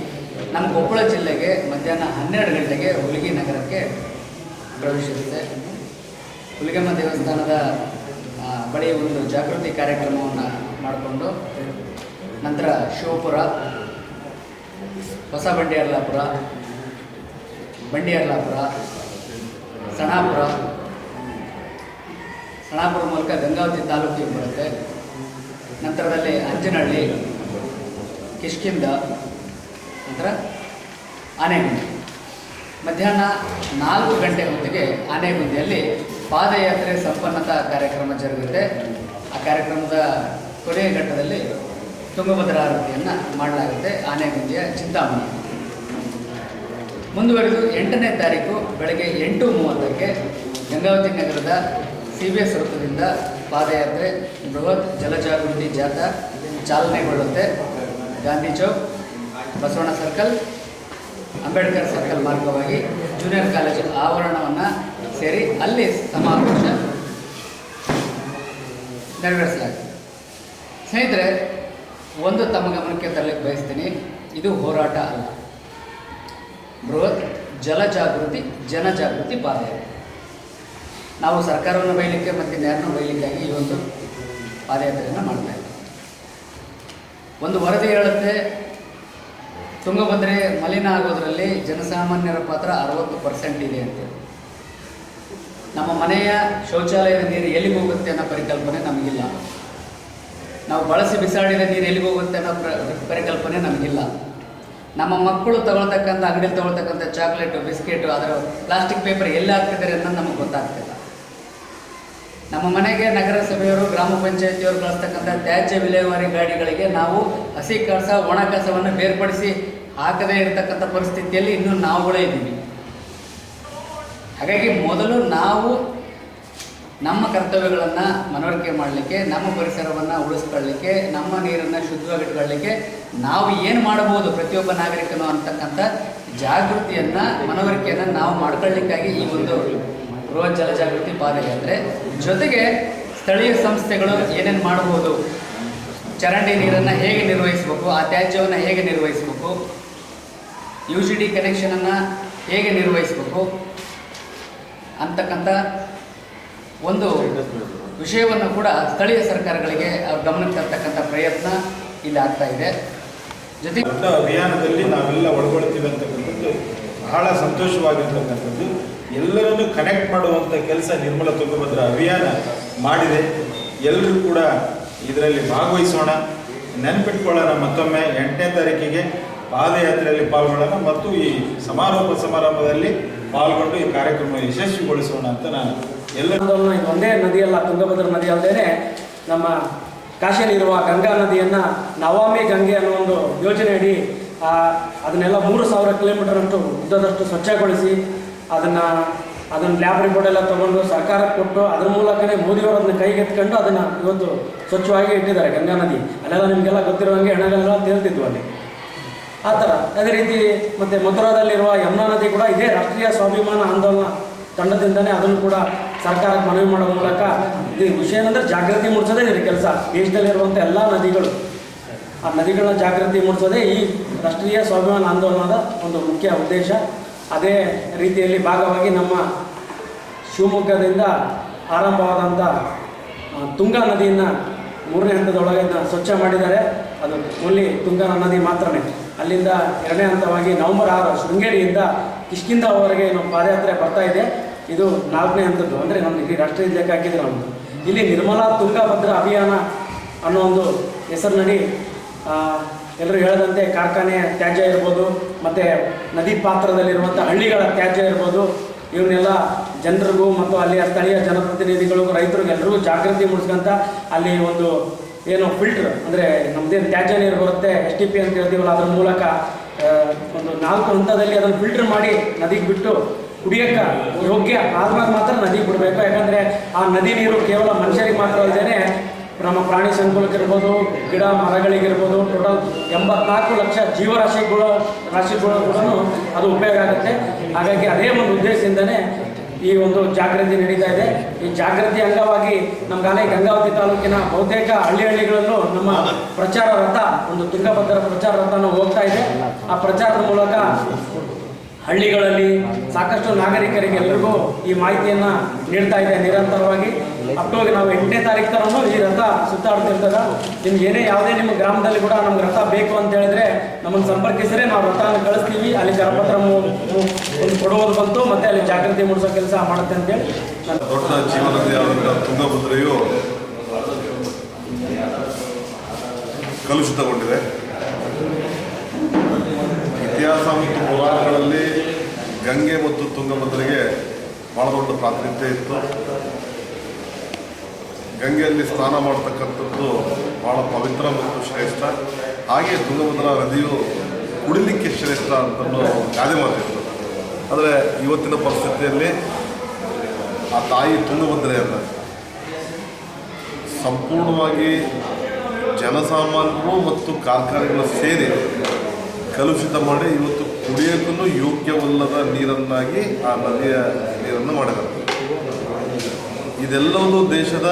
ನಮ್ಮ ಕೊಪ್ಪಳ ಜಿಲ್ಲೆಗೆ ಮಧ್ಯಾಹ್ನ ಹನ್ನೆರಡು ಗಂಟೆಗೆ ಹುಲಿಗಿ ನಗರಕ್ಕೆ ಪ್ರವೇಶಿಸುತ್ತೆ. ಹುಲಿಗಮ್ಮ ದೇವಸ್ಥಾನದ ಬಳಿ ಒಂದು ಜಾಗೃತಿ ಕಾರ್ಯಕ್ರಮವನ್ನು ಮಾಡಿಕೊಂಡು ನಂತರ ಶಿವಪುರ, ಹೊಸ ಬಂಡಿಯರ್ಲಾಪುರ ಬಂಡಿಯರ್ಲಾಪುರ ಸಣಾಪುರ ಸಣಾಪುರ ಮೂಲಕ ಗಂಗಾವತಿ ತಾಲೂಕಿಗೆ ಬರುತ್ತೆ. ನಂತರದಲ್ಲಿ ಅಂಜನಹಳ್ಳಿ ಕಿಷ್ಕಿಂದ ನಂತರ ಆನೆಗುಂದಿ. ಮಧ್ಯಾಹ್ನ ನಾಲ್ಕು ಗಂಟೆ ಹೊತ್ತಿಗೆ ಆನೆಗುಂದಿಯಲ್ಲಿ ಪಾದಯಾತ್ರೆ ಸಂಪನ್ನತಾ ಕಾರ್ಯಕ್ರಮ ಜರುಗುತ್ತೆ. ಆ ಕಾರ್ಯಕ್ರಮದ ಕೊನೆಯ ಘಟ್ಟದಲ್ಲಿ ತುಂಗಭದ್ರಾ ಆರತಿಯನ್ನು ಮಾಡಲಾಗುತ್ತೆ ಆನೆಗುಂದಿಯ ಚಿಂತಾಮಣಿ. ಮುಂದುವರೆದು ಎಂಟನೇ ತಾರೀಕು ಬೆಳಗ್ಗೆ ಎಂಟು ಮೂವತ್ತಕ್ಕೆ ಗಂಗಾವತಿ ನಗರದ ಸಿ ಬಿ ಎಸ್ ವೃತ್ತದಿಂದ ಪಾದಯಾತ್ರೆ, ಬೃಹತ್ ಜಲಜಾಗೃತಿ ಜಾಥಾ ಚಾಲನೆಗೊಳ್ಳುತ್ತೆ. ಗಾಂಧಿ ಚೌಕ್, ಬಸವಣ್ಣ ಸರ್ಕಲ್, ಅಂಬೇಡ್ಕರ್ ಸರ್ಕಲ್ ಮಾರ್ಗವಾಗಿ ಜೂನಿಯರ್ ಕಾಲೇಜು ಆವರಣವನ್ನು ಸೇರಿ ಅಲ್ಲಿ ಸಮಾವೇಶ ನೆರವೇರಿಸಲಾಗಿದೆ. ಸ್ನೇಹಿತರೆ, ಒಂದು ತಮ್ಮ ಗಮನಕ್ಕೆ ತರಲಿಕ್ಕೆ ಬಯಸ್ತೀನಿ. ಇದು ಹೋರಾಟ ಅಲ್ಲ. ಬೃಹತ್ ಜಲಜಾಗೃತಿ, ಜನಜಾಗೃತಿ ಪಾದಯಾತ್ರೆ. ನಾವು ಸರ್ಕಾರವನ್ನು ಬೈಲಿಕ್ಕೆ ಮತ್ತು ನ್ಯಾಯವನ್ನು ಬೈಲಿಕ್ಕಾಗಿ ಈ ಒಂದು ಪಾದಯಾತ್ರೆಯನ್ನು ಮಾಡ್ತಾ ಇದ್ದೀವಿ ಒಂದು ವರದಿ ಹೇಳುತ್ತೆ, ತುಂಗಭದ್ರೆ ಮಲಿನ ಆಗೋದರಲ್ಲಿ ಜನಸಾಮಾನ್ಯರ ಪಾತ್ರ ಅರವತ್ತು ಪರ್ಸೆಂಟ್ ಇದೆ ಅಂತ. ನಮ್ಮ ಮನೆಯ ಶೌಚಾಲಯದ ನೀರು ಎಲ್ಲಿಗೆ ಹೋಗುತ್ತೆ ಅನ್ನೋ ಪರಿಕಲ್ಪನೆ ನಮಗಿಲ್ಲ. ನಾವು ಬಳಸಿ ಬಿಸಾಡಿದ ನೀರು ಎಲ್ಲಿಗೆ ಹೋಗುತ್ತೆ ಅನ್ನೋ ಪ್ರ, ಪರಿಕಲ್ಪನೆ ನಮಗಿಲ್ಲ. ನಮ್ಮ ಮಕ್ಕಳು ತಗೊಳ್ತಕ್ಕಂಥ ಅಂಗಡಿಯಲ್ಲಿ ತಗೊಳ್ತಕ್ಕಂಥ ಚಾಕ್ಲೇಟು, ಬಿಸ್ಕೆಟು, ಅದರ ಪ್ಲಾಸ್ಟಿಕ್ ಪೇಪರ್ ಎಲ್ಲಿ ಹಾಕ್ತಿದ್ದಾರೆ ಅನ್ನೋದು ನಮಗೆ ಗೊತ್ತಾಗ್ತಿಲ್ಲ. ನಮ್ಮ ಮನೆಗೆ ನಗರಸಭೆಯವರು, ಗ್ರಾಮ ಪಂಚಾಯತಿಯವರು ಕಳಿಸ್ತಕ್ಕಂಥ ತ್ಯಾಜ್ಯ ವಿಲೇವಾರಿ ಗಾಡಿಗಳಿಗೆ ನಾವು ಹಸಿ ಕಸ, ಒಣ ಕಸವನ್ನು ಬೇರ್ಪಡಿಸಿ ಹಾಕದೇ ಇರತಕ್ಕಂಥ ಪರಿಸ್ಥಿತಿಯಲ್ಲಿ ಇನ್ನೂ ನಾವುಗಳೇ ಇದ್ದೀವಿ. ಹಾಗಾಗಿ ಮೊದಲು ನಾವು ನಮ್ಮ ಕರ್ತವ್ಯಗಳನ್ನು ಮನವರಿಕೆ ಮಾಡಲಿಕ್ಕೆ, ನಮ್ಮ ಪರಿಸರವನ್ನು ಉಳಿಸ್ಕೊಳ್ಳಲಿಕ್ಕೆ ನಮ್ಮ ನೀರನ್ನು ಶುದ್ಧವಾಗಿಟ್ಕೊಳ್ಳಲಿಕ್ಕೆ ನಾವು ಏನು ಮಾಡಬಹುದು ಪ್ರತಿಯೊಬ್ಬ ನಾಗರಿಕನು ಅಂತಕ್ಕಂಥ ಜಾಗೃತಿಯನ್ನು, ಮನವರಿಕೆಯನ್ನು ನಾವು ಮಾಡ್ಕೊಳ್ಳಿಕ್ಕಾಗಿ ಈ ಒಂದು ಬೃಹತ್ ಜಲಜಾಗೃತಿ ಪಾದಯಾತ್ರೆ ಜೊತೆಗೆ ಸ್ಥಳೀಯ ಸಂಸ್ಥೆಗಳು ಏನೇನು ಮಾಡಬಹುದು? ಚರಂಡಿ ನೀರನ್ನು ಹೇಗೆ ನಿರ್ವಹಿಸಬೇಕು? ಆ ತ್ಯಾಜ್ಯವನ್ನು ಹೇಗೆ ನಿರ್ವಹಿಸಬೇಕು? ಯು ಜಿ ಡಿ ಕನೆಕ್ಷನನ್ನು ಹೇಗೆ ನಿರ್ವಹಿಸಬೇಕು? ಅಂತಕ್ಕಂಥ ಒಂದು ವಿಷಯವನ್ನು ಕೂಡ ಸ್ಥಳೀಯ ಸರ್ಕಾರಗಳಿಗೆ ಗಮನಕ್ಕೆ ತರ್ತಕ್ಕಂಥ ಪ್ರಯತ್ನ ಇಲ್ಲಿ ಆಗ್ತಾ ಇದೆ. ಜೊತೆಗೆ ದೊಡ್ಡ ಅಭಿಯಾನದಲ್ಲಿ ನಾವೆಲ್ಲ ಒಳಗೊಳ್ತೀವಿ ಅಂತಕ್ಕಂಥದ್ದು ಬಹಳ ಸಂತೋಷವಾಗಿರ್ತಕ್ಕಂಥದ್ದು. ಎಲ್ಲರನ್ನು ಕನೆಕ್ಟ್ ಮಾಡುವಂಥ ಕೆಲಸ ನಿರ್ಮಲ ತುಂಗಭದ್ರ ಅಭಿಯಾನ ಮಾಡಿದೆ. ಎಲ್ಲರೂ ಕೂಡ ಇದರಲ್ಲಿ ಭಾಗವಹಿಸೋಣ. ನೆನ್ಪಿಟ್ಕೊಳ್ಳೋಣ ಮತ್ತೊಮ್ಮೆ ಎಂಟನೇ ತಾರೀಕಿಗೆ ಪಾದಯಾತ್ರೆಯಲ್ಲಿ ಪಾಲ್ಗೊಳ್ಳೋಣ ಮತ್ತು ಈ ಸಮಾರೋಪ ಸಮಾರಂಭದಲ್ಲಿ ಪಾಲ್ಗೊಂಡು ಈ ಕಾರ್ಯಕ್ರಮ ಯಶಸ್ವಿಗೊಳಿಸೋಣ ಅಂತ ನಾನು ಎಲ್ಲ ಒಂದೇ ನದಿಯಲ್ಲ, ತುಂಗಭದ್ರ ನದಿ ಅಲ್ಲದೇ ನಮ್ಮ ಕಾಶಿಯಲ್ಲಿರುವ ಗಂಗಾ ನದಿಯನ್ನು ನವಾಮಿ ಗಂಗೆ ಅನ್ನೋ ಒಂದು ಯೋಜನೆಯಡಿ ಅದನ್ನೆಲ್ಲ ಮೂರು ಸಾವಿರ ಕಿಲೋಮೀಟರ್ ಅಷ್ಟು ಉದ್ದದಷ್ಟು ಸ್ವಚ್ಛಗೊಳಿಸಿ ಅದನ್ನು ಅದನ್ನು ಲ್ಯಾಬ್ ರಿಪೋರ್ಟ್ ಎಲ್ಲ ತೊಗೊಂಡು ಸರ್ಕಾರಕ್ಕೆ ಕೊಟ್ಟು ಅದ್ರ ಮೂಲಕನೇ ಮೋದಿಯವರು ಅದನ್ನು ಕೈಗೆತ್ಕೊಂಡು ಅದನ್ನು ಇವತ್ತು ಸ್ವಚ್ಛವಾಗಿ ಇಟ್ಟಿದ್ದಾರೆ ಗಂಗಾ ನದಿ. ಅಲ್ಲೆಲ್ಲ ನಿಮಗೆಲ್ಲ ಗೊತ್ತಿರುವಂಗೆ ಹೆಣಗಳೆಲ್ಲ ತೇಲ್ತಿದ್ವು ಅಲ್ಲಿ. ಆ ಥರ. ಅದೇ ರೀತಿ ಮತ್ತು ಮಥುರಾದಲ್ಲಿರುವ ಯಮುನಾ ನದಿ ಕೂಡ ಇದೇ ರಾಷ್ಟ್ರೀಯ ಸ್ವಾಭಿಮಾನ ಆಂದೋಲನ ತಂಡದಿಂದನೇ ಅದನ್ನು ಕೂಡ ಸರ್ಕಾರಕ್ಕೆ ಮನವಿ ಮಾಡೋ ಮೂಲಕ ಇದು ವಿಷಯ ಏನಂದರೆ ಜಾಗೃತಿ ಮೂಡಿಸೋದೇ ಇದೆ ಕೆಲಸ. ದೇಶದಲ್ಲಿರುವಂಥ ಎಲ್ಲ ನದಿಗಳು. ಆ ನದಿಗಳನ್ನ ಜಾಗೃತಿ ಮೂಡಿಸೋದೇ ಈ ರಾಷ್ಟ್ರೀಯ ಸ್ವಾಭಿಮಾನ ಆಂದೋಲನದ ಒಂದು ಮುಖ್ಯ ಉದ್ದೇಶ. ಅದೇ ರೀತಿಯಲ್ಲಿ ಭಾಗವಾಗಿ ನಮ್ಮ ಶಿವಮೊಗ್ಗದಿಂದ ಆರಂಭವಾದಂಥ ತುಂಗಾ ನದಿಯನ್ನು ಮೂರನೇ ಹಂತದೊಳಗೆ ಸ್ವಚ್ಛ ಮಾಡಿದ್ದಾರೆ. ಅದು ಓನ್ಲಿ ತುಂಗಾ ನದಿ ಮಾತ್ರನೇ. ಅಲ್ಲಿಂದ ಎರಡನೇ ಹಂತವಾಗಿ ನವೆಂಬರ್ ಆರು ಶೃಂಗೇರಿಯಿಂದ ಕಿಷ್ಕಿಂದವರೆಗೆ ಏನು ಪಾದಯಾತ್ರೆ ಬರ್ತಾ ಇದೆ. ಇದು ನಾಲ್ಕನೇ ಹಂತದ್ದು. ಅಂದರೆ ನಮ್ಮ ಇಡೀ ರಾಷ್ಟ್ರೀಯ ಲೆಕ್ಕ ಹಾಕಿದ್ರೆ ನಮ್ಮದು ಇಲ್ಲಿ ನಿರ್ಮಲಾ ತುಂಗಾಭದ್ರ ಅಭಿಯಾನ ಅನ್ನೋ ಒಂದು ಹೆಸರಿನಡಿ ಎಲ್ಲರೂ ಹೇಳದಂತೆ ಕಾರ್ಖಾನೆ ತ್ಯಾಜ್ಯ ಇರ್ಬೋದು, ಮತ್ತು ನದಿ ಪಾತ್ರದಲ್ಲಿರುವಂಥ ಹಳ್ಳಿಗಳ ತ್ಯಾಜ್ಯ ಇರ್ಬೋದು ಇವನ್ನೆಲ್ಲ ಜನರಿಗೂ ಮತ್ತು ಅಲ್ಲಿಯ ಸ್ಥಳೀಯ ಜನಪ್ರತಿನಿಧಿಗಳಿಗೂ, ರೈತರಿಗೂ ಎಲ್ಲರಿಗೂ ಜಾಗೃತಿ ಮೂಡಿಸ್ಕೊಂತ ಅಲ್ಲಿ ಒಂದು ಏನು ಫಿಲ್ಟರ್ ಅಂದರೆ ನಮ್ಮದೇನು ತ್ಯಾಜ್ಯ ನೀರು ಬರುತ್ತೆ, ಎಸ್ ಟಿ ಪಿ ಅಂತ ಹೇಳ್ತೀವಲ್ಲ, ಅದ್ರ ಮೂಲಕ ಒಂದು ನಾಲ್ಕು ಹಂತದಲ್ಲಿ ಅದನ್ನು ಫಿಲ್ಟರ್ ಮಾಡಿ ನದಿಗೆ ಬಿಟ್ಟು ಕುಡಿಯೋಕ್ಕೆ ಯೋಗ್ಯ ಆದ್ಮಾಗ ಮಾತ್ರ ನದಿಗೆ ಬಿಡಬೇಕು. ಯಾಕಂದರೆ ಆ ನದಿ ನೀರು ಕೇವಲ ಮನುಷ್ಯರಿಗೆ ಮಾತ್ರ ಅಲ್ಲದೆ ನಮ್ಮ ಪ್ರಾಣಿ ಸಂಕುಲಕ್ಕಿರ್ಬೋದು, ಗಿಡ ಮರಗಳಿಗಿರ್ಬೋದು ಟೋಟಲ್ ಎಂಬತ್ನಾಲ್ಕು ಲಕ್ಷ ಜೀವರಾಶಿಗಳು ರಾಶಿಗಳು ಕೂಡ ಅದು ಉಪಯೋಗ ಆಗುತ್ತೆ. ಹಾಗಾಗಿ ಅದೇ ಒಂದು ಉದ್ದೇಶದಿಂದನೇ ಈ ಒಂದು ಜಾಗೃತಿ ನಡೀತಾ ಇದೆ. ಈ ಜಾಗೃತಿ ಅಂಗವಾಗಿ ನಮ್ಮ ಗಾಲೆ ಗಂಗಾವತಿ ತಾಲೂಕಿನ ಬಹುತೇಕ ಹಳ್ಳಿ ಹಳ್ಳಿಗಳಲ್ಲೂ ನಮ್ಮ ಪ್ರಚಾರ ರಥ, ಒಂದು ತುಂಗಭದ್ರ ಪ್ರಚಾರ ರಥನೂ ಹೋಗ್ತಾ ಇದೆ. ಆ ಪ್ರಚಾರದ ಮೂಲಕ ಹಳ್ಳಿಗಳಲ್ಲಿ ಸಾಕಷ್ಟು ನಾಗರಿಕರಿಗೆ ಎಲ್ಲರಿಗೂ ಈ ಮಾಹಿತಿಯನ್ನ ನೀಡ್ತಾ ಇದೆ ನಿರಂತರವಾಗಿ. ಅಕ್ಟೋಬರ್ ನಾವು ಎಂಟನೇ ತಾರೀಕು ತರನು ಈ ರಥ ಸುತ್ತಾಡ್ತಿರ್ತದ ನಿಮ್ಗೆ ಏನೇ ಯಾವುದೇ ನಿಮ್ಮ ಗ್ರಾಮದಲ್ಲಿ ಕೂಡ ನಮ್ಗೆ ರಥ ಬೇಕು ಅಂತ ಹೇಳಿದ್ರೆ ನಮ್ಮನ್ನು ಸಂಪರ್ಕಿಸಿದ್ರೆ ನಾವು ರಥನ ಕಳಿಸ್ತೀವಿ. ಅಲ್ಲಿ ಕರಪತ್ರ ಕೊಡುವುದು ಬಂತು, ಮತ್ತೆ ಅಲ್ಲಿ ಜಾಗೃತಿ ಮೂಡಿಸೋ ಕೆಲಸ ಮಾಡುತ್ತೆ ಅಂತೇಳಿ. ಹೇಳಿ ಕಲುಷಿತಗೊಂಡಿದೆ. ಇತಿಹಾಸ ಮತ್ತು ಪುರಾಣಗಳಲ್ಲಿ ಗಂಗೆ ಮತ್ತು ತುಂಗಭದ್ರೆಗೆ ಬಹಳ ದೊಡ್ಡ ಪ್ರಾತಿನಿಧ್ಯ ಇತ್ತು. ಗಂಗೆಯಲ್ಲಿ ಸ್ನಾನ ಮಾಡತಕ್ಕಂಥದ್ದು ಬಹಳ ಪವಿತ್ರ ಮತ್ತು ಶ್ರೇಷ್ಠ. ಹಾಗೆ ತುಂಗಭದ್ರಾ ನದಿಯು ಕುಡಿಲಿಕ್ಕೆ ಶ್ರೇಷ್ಠ ಅಂತಂದು ಗಾದೆ ಮಾತಿತ್ತು. ಆದರೆ ಇವತ್ತಿನ ಪರಿಸ್ಥಿತಿಯಲ್ಲಿ ಆ ತಾಯಿ ತುಂಗಭದ್ರೆಯನ್ನು ಸಂಪೂರ್ಣವಾಗಿ ಜನಸಾಮಾನ್ಯರು ಮತ್ತು ಕಾರ್ಖಾನೆಗಳು ಸೇರಿ ಕಲುಷಿತ ಮಾಡಿ ಇವತ್ತು ಕುಡಿಯೋಕ್ಕೂ ಯೋಗ್ಯವಲ್ಲದ ನೀರನ್ನಾಗಿ ಆ ನದಿಯ ನೀರನ್ನು ಮಾಡಿದ್ದಾರೆ. ಇದೆಲ್ಲವೂ ದೇಶದ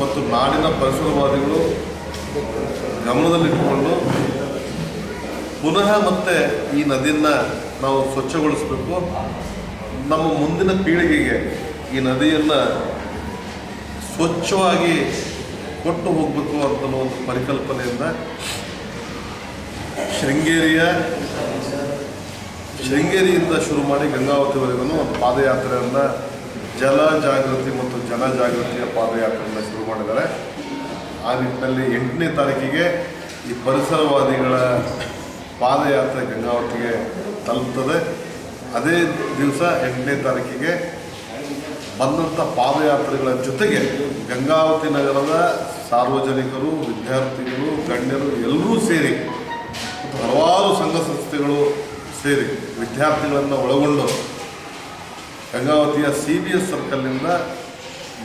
ಮತ್ತು ನಾಡಿನ ಪರಿಸರವಾದಿಗಳು ಗಮನದಲ್ಲಿಟ್ಟುಕೊಂಡು ಪುನಃ ಮತ್ತೆ ಈ ನದಿಯನ್ನು ನಾವು ಸ್ವಚ್ಛಗೊಳಿಸಬೇಕು. ನಮ್ಮ ಮುಂದಿನ ಪೀಳಿಗೆಗೆ ಈ ನದಿಯನ್ನು ಸ್ವಚ್ಛವಾಗಿ ಕೊಟ್ಟು ಹೋಗಬೇಕು ಅಂತ ಒಂದು ಪರಿಕಲ್ಪನೆಯಿಂದ ಶೃಂಗೇರಿಯ ಶೃಂಗೇರಿಯಿಂದ ಶುರು ಮಾಡಿ ಗಂಗಾವತಿವರೆಗೂ ಒಂದು ಪಾದಯಾತ್ರೆಯನ್ನು ಜಲ ಜಾಗೃತಿ ಮತ್ತು ಜನ ಜಾಗೃತಿಯ ಪಾದಯಾತ್ರೆಯನ್ನು ಶುರು ಮಾಡಿದ್ದಾರೆ. ಆ ನಿಟ್ಟಿನಲ್ಲಿ ಎಂಟನೇ ತಾರೀಕಿಗೆ ಈ ಪರಿಸರವಾದಿಗಳ ಪಾದಯಾತ್ರೆ ಗಂಗಾವತಿಗೆ ತಲುಪ್ತದೆ. ಅದೇ ದಿವಸ ಎಂಟನೇ ತಾರೀಕಿಗೆ ಬಂದಂಥ ಪಾದಯಾತ್ರೆಗಳ ಜೊತೆಗೆ ಗಂಗಾವತಿ ನಗರದ ಸಾರ್ವಜನಿಕರು, ವಿದ್ಯಾರ್ಥಿಗಳು, ಗಣ್ಯರು ಎಲ್ಲರೂ ಸೇರಿ ಹಲವಾರು ಸಂಘ ಸಂಸ್ಥೆಗಳು ಸೇರಿ ವಿದ್ಯಾರ್ಥಿಗಳನ್ನು ಒಳಗೊಂಡು ಗಂಗಾವತಿಯ ಸಿ ಬಿ ಎಸ್ ಸರ್ಕಲ್ನಿಂದ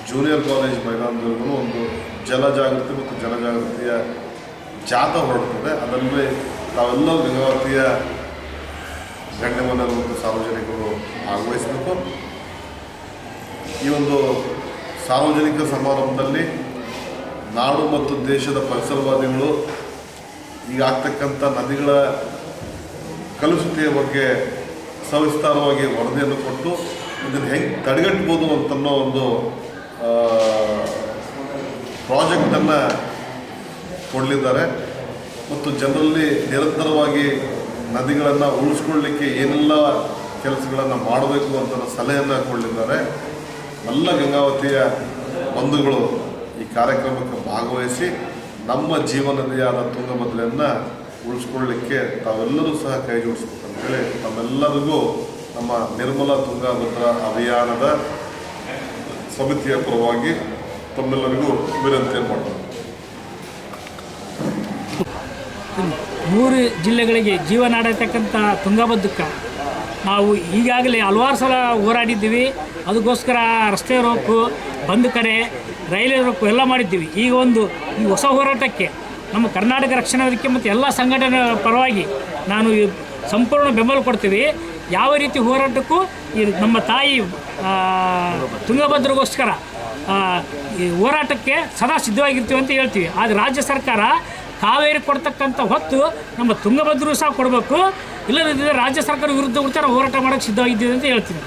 ಜೂನಿಯರ್ ಕಾಲೇಜ್ ಮೈದಾನದವರೆಗೂ ಒಂದು ಜಲ ಜಾಗೃತಿ ಮತ್ತು ಜನಜಾಗೃತಿಯ ಜಾತ ಹೊರಡ್ತದೆ. ಅದಲ್ಲದೆ ತಾವೆಲ್ಲರೂ ಗಂಗಾವತಿಯ ಗಣ್ಯಮಾನ್ಯರು ಮತ್ತು ಸಾರ್ವಜನಿಕರು ಭಾಗವಹಿಸಬೇಕು. ಈ ಒಂದು ಸಾರ್ವಜನಿಕ ಸಮಾರಂಭದಲ್ಲಿ ನಾಡು ಮತ್ತು ದೇಶದ ಪರಿಸರವಾದಿಗಳು ಈಗ ಆಗ್ತಕ್ಕಂಥ ನದಿಗಳ ಕಲುಷಿತೆಯ ಬಗ್ಗೆ ಸವಿಸ್ತಾರವಾಗಿ ವರದಿಯನ್ನು ಕೊಟ್ಟು ಇದನ್ನು ಹೆಂಗೆ ತಡೆಗಟ್ಬೋದು ಅಂತನ್ನೋ ಒಂದು ಪ್ರಾಜೆಕ್ಟನ್ನು ಕೊಡಲಿದ್ದಾರೆ. ಮತ್ತು ಜನರಲ್ಲಿ ನಿರಂತರವಾಗಿ ನದಿಗಳನ್ನು ಉಳಿಸ್ಕೊಳ್ಳಿಕ್ಕೆ ಏನೆಲ್ಲ ಕೆಲಸಗಳನ್ನು ಮಾಡಬೇಕು ಅಂತ ಸಲಹೆಯನ್ನು ಕೊಡಲಿದ್ದಾರೆ. ಎಲ್ಲ ಗಂಗಾವತಿಯ ಬಂಧುಗಳು ಈ ಕಾರ್ಯಕ್ರಮಕ್ಕೆ ಭಾಗವಹಿಸಿ ನಮ್ಮ ಜೀವನದಿಯಾದ ತುಂಗಭದ್ರೆಯನ್ನು ಉಳಿಸ್ಕೊಳ್ಳಿಕ್ಕೆ ತಾವೆಲ್ಲರೂ ಸಹ ಕೈ ಜೋಡಿಸ್ಬೇಕು ಅಂತೇಳಿ ತಮ್ಮೆಲ್ಲರಿಗೂ ನಮ್ಮ ನಿರ್ಮಲ ತುಂಗಭದ್ರಾ ಅಭಿಯಾನದ ಸಮಿತಿಯ ಪರವಾಗಿ ತಮ್ಮೆಲ್ಲರಿಗೂ ವಿನಂತಿ ಮಾಡ್ತಾರೆ ಮೂರು ಜಿಲ್ಲೆಗಳಿಗೆ ಜೀವನಾಡತಕ್ಕಂಥ ತುಂಗಭದ್ರಕ್ಕ ನಾವು ಈಗಾಗಲೇ ಹಲವಾರು ಸಲ ಹೋರಾಡಿದ್ದೀವಿ. ಅದಕ್ಕೋಸ್ಕರ ರಸ್ತೆ ರೋಕು ಬಂದ್ ಕರೆ ರೈಲ್ವೆ ಎಲ್ಲ ಮಾಡಿದ್ದೀವಿ. ಈಗ ಒಂದು ಈ ಹೊಸ ಹೋರಾಟಕ್ಕೆ ನಮ್ಮ ಕರ್ನಾಟಕ ರಕ್ಷಣಾ ವೇದಿಕೆ ಮತ್ತು ಎಲ್ಲ ಸಂಘಟನೆ ಪರವಾಗಿ ನಾನು ಸಂಪೂರ್ಣ ಬೆಂಬಲ ಕೊಡ್ತೀವಿ. ಯಾವ ರೀತಿ ಹೋರಾಟಕ್ಕೂ ಈ ನಮ್ಮ ತಾಯಿ ತುಂಗಭದ್ರಗೋಸ್ಕರ ಈ ಹೋರಾಟಕ್ಕೆ ಸದಾ ಸಿದ್ಧವಾಗಿರ್ತೀವಿ ಅಂತ ಹೇಳ್ತೀವಿ. ಆದರೆ ರಾಜ್ಯ ಸರ್ಕಾರ ಕಾವೇರಿ ಕೊಡ್ತಕ್ಕಂಥ ಹೊತ್ತು ನಮ್ಮ ತುಂಗಭದ್ರೂ ಸಹ ಕೊಡಬೇಕು. ಇಲ್ಲದಿದ್ದರೆ ರಾಜ್ಯ ಸರ್ಕಾರ ವಿರುದ್ಧ ಕೂಡ ಹೋರಾಟ ಮಾಡೋಕ್ಕೆ ಸಿದ್ಧವಾಗಿದ್ದೀವಿ ಅಂತ ಹೇಳ್ತೀನಿ